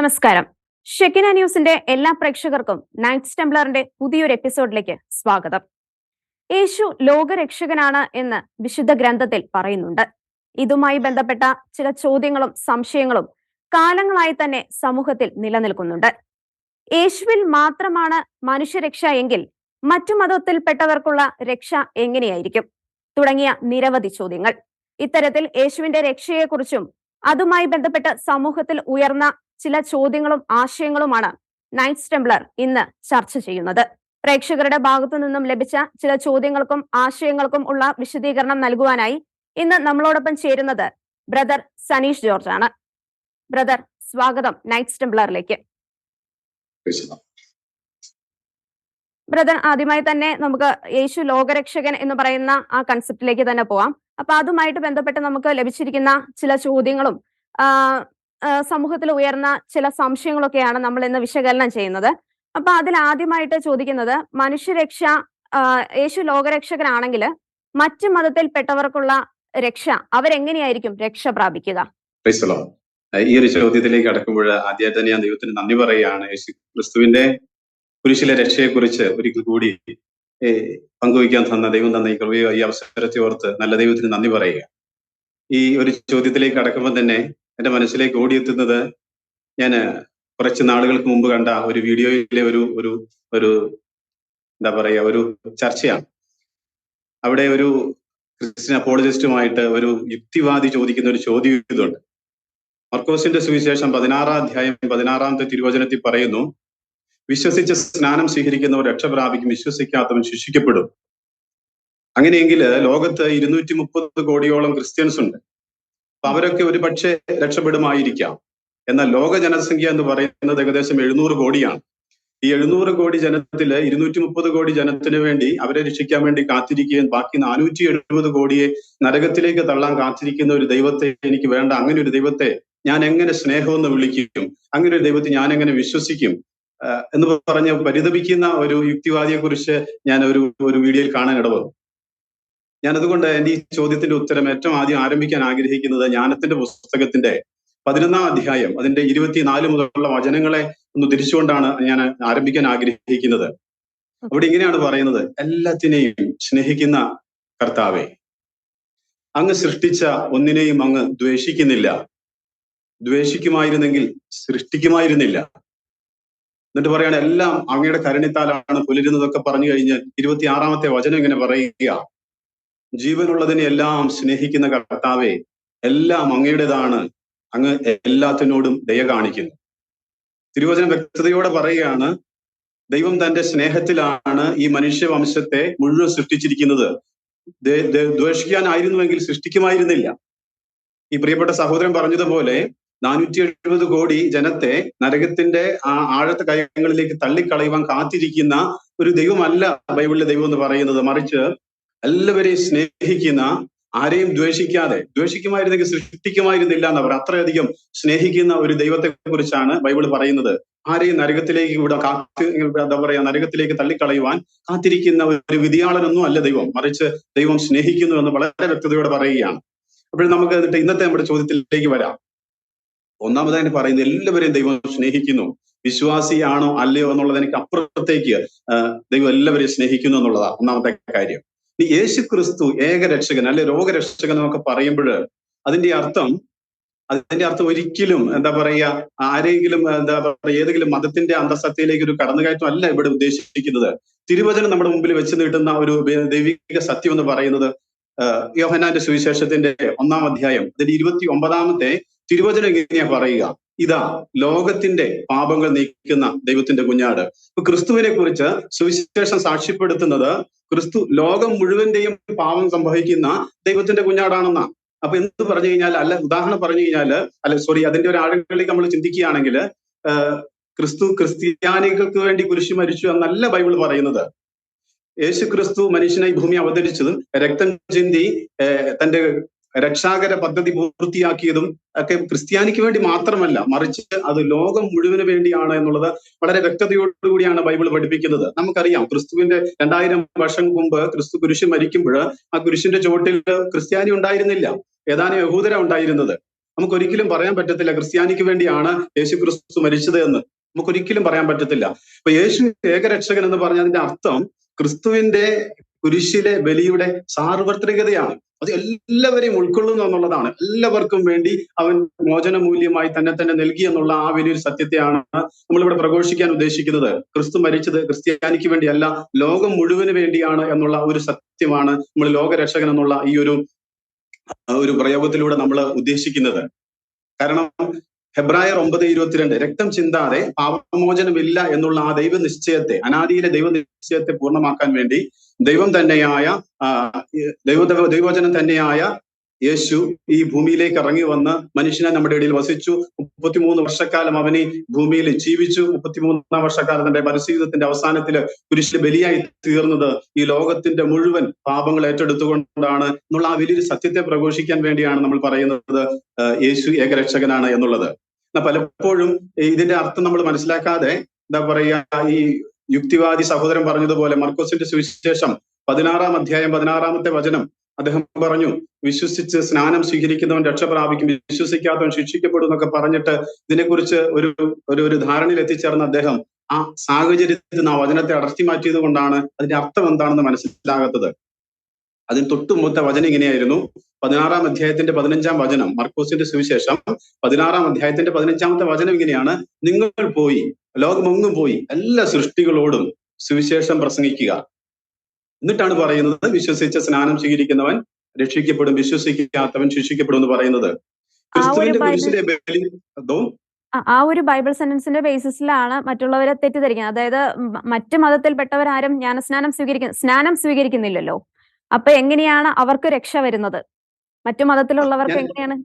നമസ്കാരം. ഷെക്കിന ന്യൂസിന്റെ എല്ലാ പ്രേക്ഷകർക്കും നൈറ്റ് സ്റ്റംബ്ലറിന്റെ പുതിയൊരു എപ്പിസോഡിലേക്ക് സ്വാഗതം. യേശു ലോകരക്ഷകനാണ് എന്ന് വിശുദ്ധ ഗ്രന്ഥത്തിൽ പറയുന്നുണ്ട്. ഇതുമായി ബന്ധപ്പെട്ട ചില ചോദ്യങ്ങളും സംശയങ്ങളും കാലങ്ങളായി തന്നെ സമൂഹത്തിൽ നിലനിൽക്കുന്നുണ്ട്. യേശുവിൽ മാത്രമാണ് മനുഷ്യരക്ഷ എങ്കിൽ മറ്റു മതത്തിൽപ്പെട്ടവർക്കുള്ള രക്ഷ എങ്ങനെയായിരിക്കും? തുടങ്ങിയ നിരവധി ചോദ്യങ്ങൾ. ഇത്തരത്തിൽ യേശുവിന്റെ രക്ഷയെക്കുറിച്ചും അതുമായി ബന്ധപ്പെട്ട് സമൂഹത്തിൽ ഉയർന്ന ചില ചോദ്യങ്ങളും ആശയങ്ങളുമാണ് നൈറ്റ്സ് ടെംപ്ലർ ഇന്ന് ചർച്ച ചെയ്യുന്നത്. പ്രേക്ഷകരുടെ ഭാഗത്തു നിന്നും ലഭിച്ച ചില ചോദ്യങ്ങൾക്കും ആശയങ്ങൾക്കും ഉള്ള വിശദീകരണം നൽകുവാനായി ഇന്ന് നമ്മളോടൊപ്പം ചേരുന്നത് ബ്രദർ സനീഷ് ജോർജ് ആണ്. ബ്രദർ സ്വാഗതം നൈറ്റ്സ് ടെംപ്ലറിലേക്ക് ബ്രദർ ആദ്യമായി തന്നെ നമുക്ക് യേശു ലോകരക്ഷകൻ എന്ന് പറയുന്ന ആ കൺസെപ്റ്റിലേക്ക് തന്നെ പോവാം. അപ്പൊ അതുമായിട്ട് ബന്ധപ്പെട്ട് നമുക്ക് ലഭിച്ചിരിക്കുന്ന ചില ചോദ്യങ്ങളും സമൂഹത്തിൽ ഉയർന്ന ചില സംശയങ്ങളൊക്കെയാണ് നമ്മൾ ഇന്ന് വിശകലനം ചെയ്യുന്നത്. അപ്പൊ അതിൽ ആദ്യമായിട്ട് ചോദിക്കുന്നത് മനുഷ്യരക്ഷ യേശു ലോകരക്ഷകനാണെങ്കിൽ മറ്റു മതത്തിൽപ്പെട്ടവർക്കുള്ള രക്ഷ അവരെങ്ങനെയായിരിക്കും രക്ഷ പ്രാപിക്കുക? ഈ ഒരു ചോദ്യത്തിലേക്ക് കടക്കുമ്പോൾ ആദ്യമായിട്ട് തന്നെ ഞാൻ ദൈവത്തിന് നന്ദി പറയുകയാണ്. യേശു ക്രിസ്തുവിന്റെ കുരിശിലെ രക്ഷയെക്കുറിച്ച് ഒരിക്കൽ കൂടി പങ്കുവയ്ക്കാൻ തന്ന ദൈവം തന്ന ഈ കൃപയോ ഈ അവസരത്തെ ഓർത്ത് നല്ല ദൈവത്തിന് നന്ദി പറയുക. ഈ ഒരു ചോദ്യത്തിലേക്ക് കടക്കുമ്പോൾ തന്നെ എന്റെ മനസ്സിലേക്ക് ഓടിയെത്തുന്നത് ഞാൻ കുറച്ച് നാളുകൾക്ക് മുമ്പ് കണ്ട ഒരു വീഡിയോയിലെ ഒരു ഒരു ഒരു എന്താ പറയുക ഒരു ചർച്ചയാണ്. അവിടെ ഒരു ക്രിസ്ത്യൻ അപ്പോളജിസ്റ്റുമായിട്ട് ഒരു യുക്തിവാദി ചോദിക്കുന്ന ഒരു ചോദ്യം ഇതുണ്ട്. മർക്കോസിന്റെ സുവിശേഷം പതിനാറാം അധ്യായം പതിനാറാമത്തെ തിരുവചനത്തിൽ പറയുന്നു വിശ്വസിച്ച് സ്നാനം സ്വീകരിക്കുന്നവർ രക്ഷ പ്രാപിക്കും വിശ്വസിക്കാത്തവൻ ശിക്ഷിക്കപ്പെടും. അങ്ങനെയെങ്കിൽ ലോകത്ത് ഇരുന്നൂറ്റി മുപ്പത് കോടിയോളം ക്രിസ്ത്യൻസ് ഉണ്ട്. അവരൊക്കെ ഒരു പക്ഷേ രക്ഷപ്പെടുമായിരിക്കാം. എന്നാൽ ലോക ജനസംഖ്യ എന്ന് പറയുന്നത് ഏകദേശം എഴുന്നൂറ് കോടിയാണ്. ഈ എഴുന്നൂറ് കോടി ജനത്തിൽ ഇരുന്നൂറ്റി മുപ്പത് കോടി ജനത്തിന് വേണ്ടി അവരെ രക്ഷിക്കാൻ വേണ്ടി കാത്തിരിക്കുകയും ബാക്കി നാനൂറ്റി എഴുപത് കോടിയെ നരകത്തിലേക്ക് തള്ളാൻ കാത്തിരിക്കുന്ന ഒരു ദൈവത്തെ എനിക്ക് വേണ്ട. അങ്ങനെ ഒരു ദൈവത്തെ ഞാൻ എങ്ങനെ സ്നേഹമെന്ന് വിളിക്കും? അങ്ങനെ ഒരു ദൈവത്തെ ഞാൻ എങ്ങനെ വിശ്വസിക്കും? എന്ന് പറഞ്ഞ് പരിതപിക്കുന്ന ഒരു യുക്തിവാദിയെ കുറിച്ച് ഞാൻ ഒരു ഒരു വീഡിയോയിൽ കാണാൻ ഇടവന്നു ഞാൻ അതുകൊണ്ട് എന്റെ ഈ ചോദ്യത്തിന്റെ ഉത്തരം ഏറ്റവും ആദ്യം ആരംഭിക്കാൻ ആഗ്രഹിക്കുന്നത് ജ്ഞാനത്തിന്റെ പുസ്തകത്തിന്റെ പതിനൊന്നാം അധ്യായം അതിന്റെ ഇരുപത്തിനാല് മുതലുള്ള വചനങ്ങളെ ഒന്ന് തിരിച്ചുകൊണ്ടാണ് ഞാൻ ആരംഭിക്കാൻ ആഗ്രഹിക്കുന്നത്. അവിടെ ഇങ്ങനെയാണ് പറയുന്നത് എല്ലാത്തിനെയും സ്നേഹിക്കുന്ന കർത്താവെ അങ്ങ് സൃഷ്ടിച്ച ഒന്നിനെയും അങ്ങ് ദ്വേഷിക്കുന്നില്ല. ദ്വേഷിക്കുമായിരുന്നെങ്കിൽ സൃഷ്ടിക്കുമായിരുന്നില്ല. എന്നിട്ട് പറയാണ് എല്ലാം അങ്ങയുടെ കരുണിത്താലാണ് പുലരുന്നതൊക്കെ പറഞ്ഞു കഴിഞ്ഞ് ഇരുപത്തിയാറാമത്തെ വചനം ഇങ്ങനെ പറയുക ജീവനുള്ളതിനെ എല്ലാം സ്നേഹിക്കുന്ന കർത്താവെ എല്ലാം അങ്ങയുടേതാണ്. അങ്ങ് എല്ലാത്തിനോടും ദയ കാണിക്കുന്നു. തിരുവചനം വ്യക്തതയോടെ പറയുകയാണ് ദൈവം തന്റെ സ്നേഹത്തിലാണ് ഈ മനുഷ്യവംശത്തെ മുഴുവൻ സൃഷ്ടിച്ചിരിക്കുന്നത്. ദ്വേഷിക്കാനായിരുന്നുവെങ്കിൽ സൃഷ്ടിക്കുമായിരുന്നില്ല. ഈ പ്രിയപ്പെട്ട സഹോദരൻ പറഞ്ഞതുപോലെ നാനൂറ്റി എഴുപത് കോടി ജനത്തെ നരകത്തിന്റെ ആ ആഴത്തെ കയങ്ങളിലേക്ക് തള്ളിക്കളയുവാൻ കാത്തിരിക്കുന്ന ഒരു ദൈവമല്ല ബൈബിളിലെ ദൈവം എന്ന് പറയുന്നത്. മറിച്ച് എല്ലാവരെയും സ്നേഹിക്കുന്ന ആരെയും ദ്വേഷിക്കാതെ ദ്വേഷിക്കുമായിരുന്നെങ്കിൽ സൃഷ്ടിക്കുമായിരുന്നില്ല എന്ന് അവർ അത്രയധികം സ്നേഹിക്കുന്ന ഒരു ദൈവത്തെ കുറിച്ചാണ് ബൈബിൾ പറയുന്നത്. ആരെയും നരകത്തിലേക്ക് ഇവിടെ കാത്തി എന്താ പറയാ നരകത്തിലേക്ക് തള്ളിക്കളയുവാൻ കാത്തിരിക്കുന്ന ഒരു വിധിയാളനൊന്നും അല്ല ദൈവം. മറിച്ച് ദൈവം സ്നേഹിക്കുന്നു എന്ന് വളരെ വ്യക്തതയോടെ പറയുകയാണ്. അപ്പോൾ നമുക്ക് എന്നിട്ട് ഇന്നത്തെ നമ്മുടെ ചോദ്യത്തിലേക്ക് വരാം. ഒന്നാമതായി പറയുന്നത് എല്ലാവരെയും ദൈവം സ്നേഹിക്കുന്നു. വിശ്വാസിയാണോ അല്ലയോ എന്നുള്ളത് എനിക്ക് അപ്പുറത്തേക്ക് ദൈവം എല്ലാവരെയും സ്നേഹിക്കുന്നു എന്നുള്ളതാണ് ഒന്നാമത്തെ കാര്യം. യേശു ക്രിസ്തു ഏകരക്ഷകൻ അല്ലെ രോഗരക്ഷകൻ എന്നൊക്കെ പറയുമ്പോൾ അതിന്റെ അർത്ഥം അതിന്റെ അർത്ഥം ഒരിക്കലും എന്താ പറയുക ആരെങ്കിലും എന്താ പറയുക ഏതെങ്കിലും മതത്തിന്റെ അന്തസത്തയിലേക്ക് ഒരു കടന്നുകയറ്റം അല്ല ഇവിടെ ഉദ്ദേശിക്കുന്നത്. തിരുവചനം നമ്മുടെ മുമ്പിൽ വെച്ച് നീട്ടുന്ന ഒരു ദൈവിക സത്യം എന്ന് പറയുന്നത് യോഹനാന്റെ സുവിശേഷത്തിന്റെ ഒന്നാം അധ്യായം അതിന്റെ ഇരുപത്തി ഒമ്പതാമത്തെ തിരുവചനം എങ്ങനെയാ പറയുക. ഇതാ ലോകത്തിന്റെ പാപങ്ങൾ നീക്കുന്ന ദൈവത്തിന്റെ കുഞ്ഞാട്. ഇപ്പൊ ക്രിസ്തുവിനെ കുറിച്ച് സുവിശേഷം സാക്ഷ്യപ്പെടുത്തുന്നത് ക്രിസ്തു ലോകം മുഴുവന്റെയും പാപം സംഭവിക്കുന്ന ദൈവത്തിന്റെ കുഞ്ഞാടാണെന്നാ. അപ്പൊ എന്ത് പറഞ്ഞു കഴിഞ്ഞാൽ അല്ല ഉദാഹരണം പറഞ്ഞു കഴിഞ്ഞാൽ അല്ല സോറി അതിന്റെ ഒരു ആഴങ്ങളിലേക്ക് നമ്മൾ ചിന്തിക്കുകയാണെങ്കിൽ ക്രിസ്തു ക്രിസ്ത്യാനികൾക്ക് വേണ്ടി കുരിശു മരിച്ചു എന്നല്ല ബൈബിൾ പറയുന്നത്. യേശു ക്രിസ്തു മനുഷ്യനായി ഭൂമി അവതരിച്ചതും രക്തം ചിന്തി തന്റെ രക്ഷാകര പദ്ധതി പൂർത്തിയാക്കിയതും ഒക്കെ ക്രിസ്ത്യാനിക്ക് വേണ്ടി മാത്രമല്ല മറിച്ച് അത് ലോകം മുഴുവൻ വേണ്ടിയാണ് എന്നുള്ളത് വളരെ വ്യക്തതയോടുകൂടിയാണ് ബൈബിൾ പഠിപ്പിക്കുന്നത്. നമുക്കറിയാം ക്രിസ്തുവിന്റെ രണ്ടായിരം വർഷം മുമ്പ് ക്രിസ്തു കുരിശ് മരിക്കുമ്പോൾ ആ കുരിശിന്റെ ചുവട്ടിൽ ക്രിസ്ത്യാനി ഉണ്ടായിരുന്നില്ല. ഏതാനും യഹൂദര ഉണ്ടായിരുന്നത്. നമുക്കൊരിക്കലും പറയാൻ പറ്റത്തില്ല ക്രിസ്ത്യാനിക്ക് വേണ്ടിയാണ് യേശു ക്രിസ്തു മരിച്ചത് എന്ന്. നമുക്കൊരിക്കലും പറയാൻ പറ്റത്തില്ല. അപ്പൊ യേശു ഏകരക്ഷകൻ എന്ന് പറഞ്ഞതിന്റെ അർത്ഥം ക്രിസ്തുവിന്റെ കുരിശിലെ ബലിയുടെ സാർവത്രികതയാണ്. അത് എല്ലാവരെയും ഉൾക്കൊള്ളുന്നു എന്നുള്ളതാണ്. എല്ലാവർക്കും വേണ്ടി അവൻ മോചന മൂല്യമായി തന്നെ തന്നെ നൽകി എന്നുള്ള ആ വലിയൊരു സത്യത്തെയാണ് നമ്മളിവിടെ പ്രഘോഷിക്കാൻ ഉദ്ദേശിക്കുന്നത്. ക്രിസ്തു മരിച്ചത് ക്രിസ്ത്യാനിക്ക് വേണ്ടിയല്ല ലോകം മുഴുവൻ വേണ്ടിയാണ് എന്നുള്ള ഒരു സത്യമാണ് നമ്മൾ ലോകരക്ഷകൻ എന്നുള്ള ഈ ഒരു ഒരു പ്രയോഗത്തിലൂടെ നമ്മൾ ഉദ്ദേശിക്കുന്നത്. കാരണം ഹെബ്രായർ ഒമ്പത് ഇരുപത്തിരണ്ട് രക്തം ചിന്താതെ പാപമോചനമില്ല എന്നുള്ള ആ ദൈവ നിശ്ചയത്തെ അനാദിയിലെ ദൈവ നിശ്ചയത്തെ പൂർണമാക്കാൻ വേണ്ടി ദൈവം തന്നെയായ ദൈവ ദൈവചനം തന്നെയായ യേശു ഈ ഭൂമിയിലേക്ക് ഇറങ്ങി വന്ന് മനുഷ്യനെ നമ്മുടെ ഇടയിൽ വസിച്ചു. മുപ്പത്തിമൂന്ന് വർഷക്കാലം അവന് ഭൂമിയിൽ ജീവിച്ചു. മുപ്പത്തിമൂന്നാം വർഷക്കാലം തന്റെ പരസ്യത്തിന്റെ അവസാനത്തിൽ കുരിശിൽ ബലിയായി തീർന്നത് ഈ ലോകത്തിന്റെ മുഴുവൻ പാപങ്ങൾ ഏറ്റെടുത്തുകൊണ്ടാണ് എന്നുള്ള ആ വലിയൊരു സത്യത്തെ പ്രഘോഷിക്കാൻ വേണ്ടിയാണ് നമ്മൾ പറയുന്നത് യേശു ഏകരക്ഷകനാണ് എന്നുള്ളത്. എന്നാ പലപ്പോഴും ഇതിന്റെ അർത്ഥം നമ്മൾ മനസ്സിലാക്കാതെ എന്താ പറയുക ഈ യുക്തിവാദി സഹോദരൻ പറഞ്ഞതുപോലെ മർക്കോസിന്റെ സുവിശേഷം പതിനാറാം അധ്യായം പതിനാറാമത്തെ വചനം അദ്ദേഹം പറഞ്ഞു വിശ്വസിച്ച് സ്നാനം സ്വീകരിക്കുന്നവൻ രക്ഷ പ്രാപിക്കും വിശ്വസിക്കാത്തവൻ ശിക്ഷിക്കപ്പെടും എന്നൊക്കെ പറഞ്ഞിട്ട് ഇതിനെക്കുറിച്ച് ഒരു ഒരു ഒരു ധാരണയിൽ എത്തിച്ചേർന്ന അദ്ദേഹം ആ സാഹചര്യത്തിൽ നിന്ന് ആ വചനത്തെ അടർത്തി മാറ്റിയത് കൊണ്ടാണ് അതിന്റെ അർത്ഥം എന്താണെന്ന് മനസ്സിലാകാത്തത്. അതിന് തൊട്ടു മുമ്പത്തെ വചനം ഇങ്ങനെയായിരുന്നു. പതിനാറാം അധ്യായത്തിന്റെ പതിനഞ്ചാം വചനം മർക്കോസിന്റെ സുവിശേഷം. പതിനാറാം അധ്യായത്തിന്റെ പതിനഞ്ചാമത്തെ വചനം ഇങ്ങനെയാണ്. നിങ്ങൾ പോയി ലോകമെങ്ങും പോയി എല്ലാ സൃഷ്ടികളോടും സുവിശേഷം പ്രസംഗിക്കുക. എന്നിട്ടാണ് പറയുന്നത് വിശ്വസിച്ച സ്നാനം സ്വീകരിക്കുന്നവൻ രക്ഷിക്കപ്പെടും വിശ്വസിക്കാത്തവൻ ശിക്ഷിക്കപ്പെടും എന്ന് പറയുന്നത്. ക്രിസ്തുവിന്റെ കുരിശിലെ ബലി അതോ ആ- ഒരു ബൈബിൾ സെന്റൻസിന്റെ ബേസിസിലാണ് മറ്റുള്ളവരെ തെറ്റിദ്ധരിക്കുന്നത്. അതായത് മറ്റു മറ്റ് മതത്തിൽപ്പെട്ടവരാരും ജ്ഞാനസ്നാനം സ്വീകരിക്കുന്ന സ്നാനം സ്വീകരിക്കുന്നില്ലല്ലോ. അപ്പൊ എങ്ങനെയാണ് അവർക്ക് രക്ഷ വരുന്നത്? മറ്റു മതത്തിലുള്ളവർക്ക് എങ്ങനെയാണ്?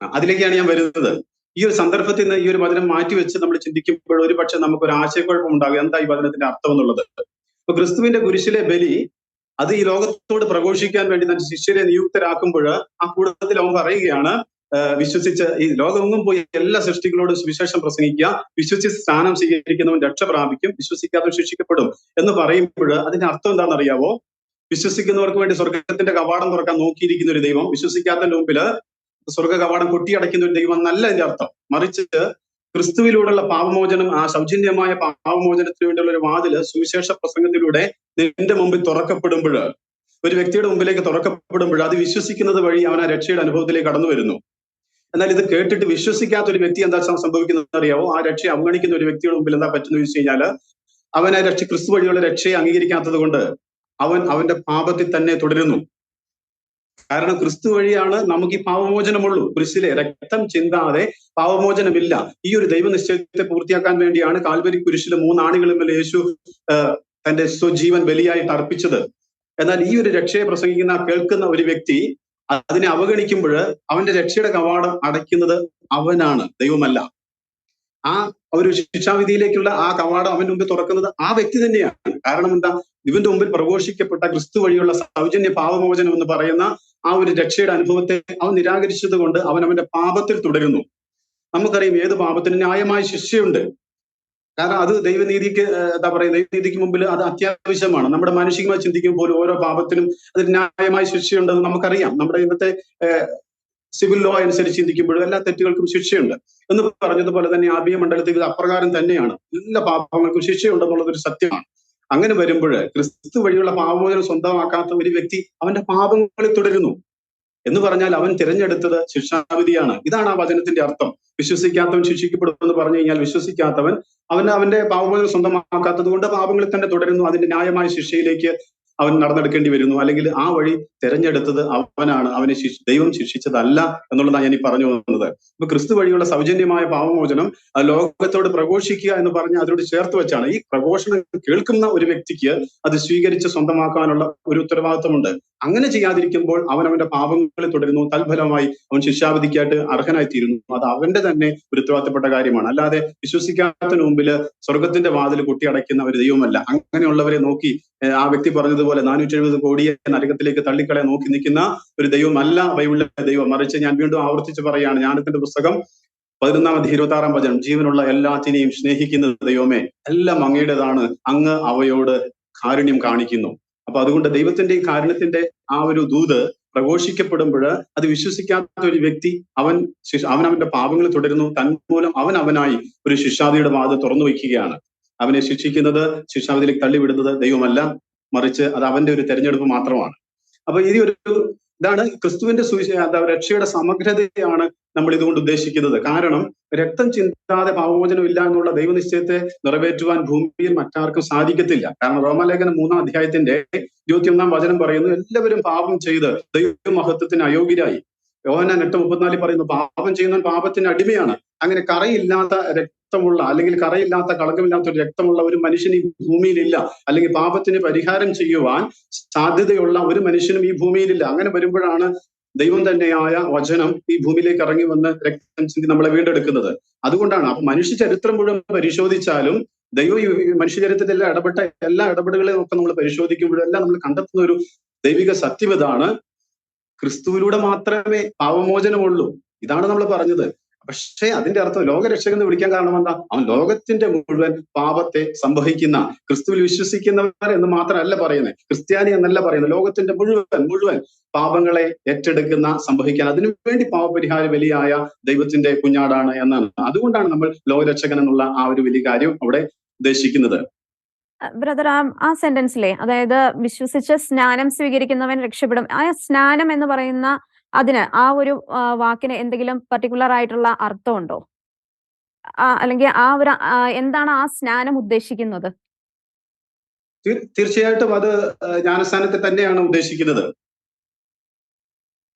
അതിലേക്കാണ് ഞാൻ വരുന്നത്. ഈ ഒരു സന്ദർഭത്തിൽ നിന്ന് ഈ ഒരു വചനം മാറ്റിവെച്ച് നമ്മൾ ചിന്തിക്കുമ്പോൾ ഒരു പക്ഷെ നമുക്ക് ഒരു ആശയക്കുഴപ്പം ഉണ്ടാകും എന്താ ഈ വചനത്തിന്റെ അർത്ഥം എന്നുള്ളത് അപ്പൊ ക്രിസ്തുവിന്റെ കുരിശിലെ ബലി അത് ഈ ലോകത്തോട് പ്രഘോഷിക്കാൻ വേണ്ടി തന്റെ ശിഷ്യരെ നിയുക്തരാക്കുമ്പോൾ ആ കൂട്ടത്തിൽ അവൻ പറയുകയാണ് വിശ്വസിച്ച് ഈ ലോകമെങ്ങും പോയി എല്ലാ സൃഷ്ടികളോടും സുവിശേഷം പ്രസംഗിക്കുക വിശ്വസിച്ച് സ്ഥാനം സ്വീകരിക്കുന്നവൻ രക്ഷ പ്രാപിക്കും വിശ്വസിക്കാത്തവൻ ശിക്ഷിക്കപ്പെടും എന്ന് പറയുമ്പോൾ അതിന്റെ അർത്ഥം എന്താണെന്ന് അറിയാവോ വിശ്വസിക്കുന്നവർക്ക് വേണ്ടി സ്വർഗത്തിന്റെ കവാടം തുറക്കാൻ നോക്കിയിരിക്കുന്ന ഒരു ദൈവം വിശ്വസിക്കാത്ത മുമ്പിൽ സ്വർഗ കവാടം കൊട്ടിയടയ്ക്കുന്ന ഒരു ദൈവം എന്നല്ല അതിന്റെ അർത്ഥം. മറിച്ച് ക്രിസ്തുവിലൂടെയുള്ള പാപമോചനം ആ സൗജന്യമായ പാപമോചനത്തിന് വേണ്ടിയുള്ള ഒരു വാതിൽ സുവിശേഷ പ്രസംഗത്തിലൂടെ നിന്റെ മുമ്പിൽ തുറക്കപ്പെടുമ്പോൾ ഒരു വ്യക്തിയുടെ മുമ്പിലേക്ക് തുറക്കപ്പെടുമ്പോൾ അത് വിശ്വസിക്കുന്നത് വഴി അവൻ ആ രക്ഷയുടെ അനുഭവത്തിലേക്ക് കടന്നു വരുന്നു. എന്നാൽ ഇത് കേട്ടിട്ട് വിശ്വസിക്കാത്ത ഒരു വ്യക്തി എന്താ സംഭവിക്കുന്നത് അറിയാവോ? ആ രക്ഷയെ അവഗണിക്കുന്ന ഒരു വ്യക്തിയുടെ മുമ്പിൽ എന്താ പറ്റുന്നത് വെച്ച് കഴിഞ്ഞാൽ അവൻ ആ രക്ഷ ക്രിസ്തു വഴിയുള്ള രക്ഷയെ അംഗീകരിക്കാത്തത് കൊണ്ട് അവൻ അവന്റെ പാപത്തിൽ തന്നെ തുടരുന്നു. കാരണം ക്രിസ്തു വഴിയാണ് നമുക്ക് ഈ പാവമോചനമുള്ളൂ കുരിശിലെ രക്തം ചിന്താതെ പാവമോചനമില്ല ഈ ഒരു ദൈവനിശ്ചയത്തെ പൂർത്തിയാക്കാൻ വേണ്ടിയാണ് കാൽവരി കുരിശിലെ മൂന്നാണികളും യേശു തന്റെ സ്വജീവൻ ബലിയായിട്ട് അർപ്പിച്ചത്. എന്നാൽ ഈ ഒരു രക്ഷയെ പ്രസംഗിക്കുന്ന കേൾക്കുന്ന ഒരു വ്യക്തി അതിനെ അവഗണിക്കുമ്പോൾ അവന്റെ രക്ഷയുടെ കവാടം അടയ്ക്കുന്നത് അവനാണ് ദൈവമല്ല. ആ ഒരു ശിക്ഷാവിധിയിലേക്കുള്ള ആ കവാടം അവന്റെ മുമ്പിൽ തുറക്കുന്നത് ആ വ്യക്തി തന്നെയാണ്. കാരണം എന്താ? ഇവന്റെ മുമ്പിൽ പ്രഘോഷിക്കപ്പെട്ട ക്രിസ്തു വഴിയുള്ള സൗജന്യ പാപമോചനം എന്ന് പറയുന്ന ആ ഒരു രക്ഷയുടെ അനുഭവത്തെ അവൻ നിരാകരിച്ചത് കൊണ്ട് അവൻ അവന്റെ പാപത്തിൽ തുടരുന്നു. നമുക്കറിയാം ഏത് പാപത്തിന് ന്യായമായ ശിക്ഷയുണ്ട്. കാരണം അത് ദൈവനീതിക്ക് എന്താ പറയുക ദൈവനീതിക്ക് മുമ്പിൽ അത് അത്യാവശ്യമാണ്. നമ്മുടെ മാനുഷികമായി ചിന്തിക്കുമ്പോൾ ഓരോ പാപത്തിനും അതിന് ന്യായമായ ശിക്ഷയുണ്ടെന്ന് നമുക്കറിയാം. നമ്മുടെ ഇന്നത്തെ സിവിൽ ലോ അനുസരിച്ച് ചിന്തിക്കുമ്പോഴും എല്ലാ തെറ്റുകൾക്കും ശിക്ഷയുണ്ട്. എന്ന് പറഞ്ഞതുപോലെ തന്നെ ആഭ്യ മണ്ഡലത്തിൽ ഇത് അപ്രകാരം തന്നെയാണ്. എല്ലാ പാപങ്ങൾക്കും ശിക്ഷയുണ്ടെന്നുള്ളത് ഒരു സത്യമാണ്. അങ്ങനെ വരുമ്പോൾ ക്രിസ്തു വഴിയുള്ള പാപമോചനം സ്വന്തമാക്കാത്ത ഒരു വ്യക്തി അവന്റെ പാപങ്ങളിൽ തുടരുന്നു. എന്ന് പറഞ്ഞാൽ അവൻ തിരഞ്ഞെടുത്തത് ശിക്ഷാവിധിയാണ്. ഇതാണ് ആ വചനത്തിന്റെ അർത്ഥം. വിശ്വസിക്കാത്തവൻ ശിക്ഷിക്കപ്പെടും എന്ന് പറഞ്ഞു കഴിഞ്ഞാൽ വിശ്വസിക്കാത്തവൻ അവൻ അവന്റെ പാപമോചനം സ്വന്തമാക്കാത്തത് കൊണ്ട് പാപങ്ങളിൽ തന്നെ തുടരുന്നു. അതിന്റെ ന്യായമായ ശിക്ഷയിലേക്ക് അവൻ നടന്നെടുക്കേണ്ടി വരുന്നു. അല്ലെങ്കിൽ ആ വഴി തെരഞ്ഞെടുത്തത് അവനാണ്. അവനെ ശിക്ഷ ദൈവം ശിക്ഷിച്ചതല്ല എന്നുള്ളതാണ് ഞാൻ ഈ പറഞ്ഞു വന്നത് ഇപ്പൊ ക്രിസ്തു വഴിയുള്ള സൗജന്യമായ പാവമോചനം ലോകത്തോട് പ്രഘോഷിക്കുക എന്ന് പറഞ്ഞ് അതിനോട് ചേർത്ത് വെച്ചാണ് ഈ പ്രഘോഷണം കേൾക്കുന്ന ഒരു വ്യക്തിക്ക് അത് സ്വീകരിച്ച് സ്വന്തമാക്കാനുള്ള ഒരു ഉത്തരവാദിത്വമുണ്ട്. അങ്ങനെ ചെയ്യാതിരിക്കുമ്പോൾ അവൻ അവന്റെ പാപങ്ങളിൽ തുടരുന്നു. തൽഫലമായി അവൻ ശിക്ഷാവിധിക്കായിട്ട് അർഹനായി തീരുന്നു അത് അവന്റെ തന്നെ ഒരു ഉത്തരവാദിത്തപ്പെട്ട കാര്യമാണ്. അല്ലാതെ വിശ്വസിക്കാത്തതിന് മുമ്പിൽ സ്വർഗത്തിന്റെ വാതിൽ കൊട്ടിയടയ്ക്കുന്ന ഒരു ദൈവമല്ല. അങ്ങനെയുള്ളവരെ നോക്കി ആ വ്യക്തി പറഞ്ഞതുപോലെ നാനൂറ്റി എഴുപത് കോടിയെ നരകത്തിലേക്ക് തള്ളിക്കളെ നോക്കി നിൽക്കുന്ന ഒരു ദൈവമല്ല ബൈബിളിലെ ദൈവം. മറിച്ച് ഞാൻ വീണ്ടും ആവർത്തിച്ച് പറയാണ് ജ്ഞാനത്തിന്റെ പുസ്തകം പതിനൊന്നാം അധ്യായം ഇരുപത്തി ആറാം വചനം ജീവനുള്ള എല്ലാത്തിനെയും സ്നേഹിക്കുന്ന ദൈവമേ എല്ലാം അങ്ങയുടേതാണ് അങ്ങ് അവയോട് കാരുണ്യം കാണിക്കുന്നു. അപ്പൊ അതുകൊണ്ട് ദൈവത്തിന്റെ ഈ കാരുണ്യത്തിന്റെ ആ ഒരു ദൂത് പ്രഘോഷിക്കപ്പെടുമ്പോൾ അത് വിശ്വസിക്കാത്ത ഒരു വ്യക്തി അവൻ അവൻ അവന്റെ പാപങ്ങൾ തുടരുന്നു. തന്മൂലം അവൻ അവനായി ഒരു ശിക്ഷാതിയുടെ വാത് തുറന്നു വയ്ക്കുകയാണ്. അവനെ ശിക്ഷിക്കുന്നത് ശിക്ഷാവിധിയിലേക്ക് തള്ളിവിടുന്നത് ദൈവമല്ല. മറിച്ച് അത് അവന്റെ ഒരു തെരഞ്ഞെടുപ്പ് മാത്രമാണ്. അപ്പൊ ഈ ഒരു ഇതാണ് ക്രിസ്തുവിന്റെ സുവിശ രക്ഷയുടെ സമഗ്രതയാണ് നമ്മൾ ഇതുകൊണ്ട് ഉദ്ദേശിക്കുന്നത്. കാരണം രക്തം ചിന്താതെ പാപമോചനം ഇല്ല എന്നുള്ള ദൈവനിശ്ചയത്തെ നിറവേറ്റുവാൻ ഭൂമിയിൽ മറ്റാർക്കും സാധിക്കത്തില്ല. കാരണം റോമാലേഖനം മൂന്നാം അധ്യായത്തിന്റെ ഇരുപത്തിയൊന്നാം വചനം പറയുന്നു എല്ലാവരും പാപം ചെയ്ത് ദൈവമഹത്വത്തിന് അയോഗ്യരായി. യോഹനാൻ എട്ട് മുപ്പത്തിനാലിൽ പറയുന്നു പാപം ചെയ്യുന്നവൻ പാപത്തിന് അടിമയാണ്. അങ്ങനെ കറയില്ലാത്ത രക്തമുള്ള അല്ലെങ്കിൽ കറയില്ലാത്ത കളങ്കമില്ലാത്ത ഒരു രക്തമുള്ള ഒരു മനുഷ്യൻ ഈ ഭൂമിയിലില്ല. അല്ലെങ്കിൽ പാപത്തിന് പരിഹാരം ചെയ്യുവാൻ സാധ്യതയുള്ള ഒരു മനുഷ്യനും ഈ ഭൂമിയിലില്ല. അങ്ങനെ വരുമ്പോഴാണ് ദൈവം തന്നെയായ വചനം ഈ ഭൂമിയിലേക്ക് ഇറങ്ങി വന്ന് രക്തം ചിന്തി നമ്മളെ വീണ്ടെടുക്കുന്നത്. അതുകൊണ്ടാണ് അപ്പൊ മനുഷ്യ ചരിത്രം മുഴുവൻ പരിശോധിച്ചാലും ദൈവം ഈ മനുഷ്യ ചരിത്രത്തിൽ ഇടപെട്ട എല്ലാ ഇടപെടലുകളെയും ഒക്കെ നമ്മൾ പരിശോധിക്കുമ്പോഴെല്ലാം നമ്മൾ കണ്ടെത്തുന്ന ഒരു ദൈവിക സത്യം ഇതാണ്. ക്രിസ്തുവിലൂടെ മാത്രമേ പാവമോചനമുള്ളൂ ഇതാണ് നമ്മൾ പറഞ്ഞത്. പക്ഷേ അതിന്റെ അർത്ഥം ലോകരക്ഷകൻ എന്ന് വിളിക്കാൻ കാരണം എന്താ? അവൻ ലോകത്തിന്റെ മുഴുവൻ പാപത്തെ സംഭവിക്കുന്ന ക്രിസ്തുവിൽ വിശ്വസിക്കുന്നവർ എന്ന് മാത്രമല്ല പറയുന്നത് ക്രിസ്ത്യാനി എന്നല്ല പറയുന്നത് ലോകത്തിന്റെ മുഴുവൻ മുഴുവൻ പാപങ്ങളെ ഏറ്റെടുക്കുന്ന സംഭവിക്കാൻ അതിനുവേണ്ടി പാപപരിഹാര വലിയായ ദൈവത്തിന്റെ കുഞ്ഞാടാണ് എന്നാണ്. അതുകൊണ്ടാണ് നമ്മൾ ലോകരക്ഷകൻ എന്നുള്ള ആ ഒരു വലിയ കാര്യം അവിടെ ഉദ്ദേശിക്കുന്നത്. ബ്രദർ ആ ആ സെന്റൻസിലെ അതായത് വിശ്വസിച്ച് സ്നാനം സ്വീകരിക്കുന്നവൻ രക്ഷപ്പെടും. ആ സ്നാനം എന്ന് പറയുന്ന അതിന് ആ ഒരു വാക്കിന് എന്തെങ്കിലും പർട്ടിക്കുലർ ആയിട്ടുള്ള അർത്ഥമുണ്ടോ? അല്ലെങ്കിൽ ആ ഒരു എന്താണ് ആ സ്നാനം ഉദ്ദേശിക്കുന്നത്? തീർച്ചയായിട്ടും അത് ജ്ഞാനസ്ഥാനത്തെ തന്നെയാണ് ഉദ്ദേശിക്കുന്നത്.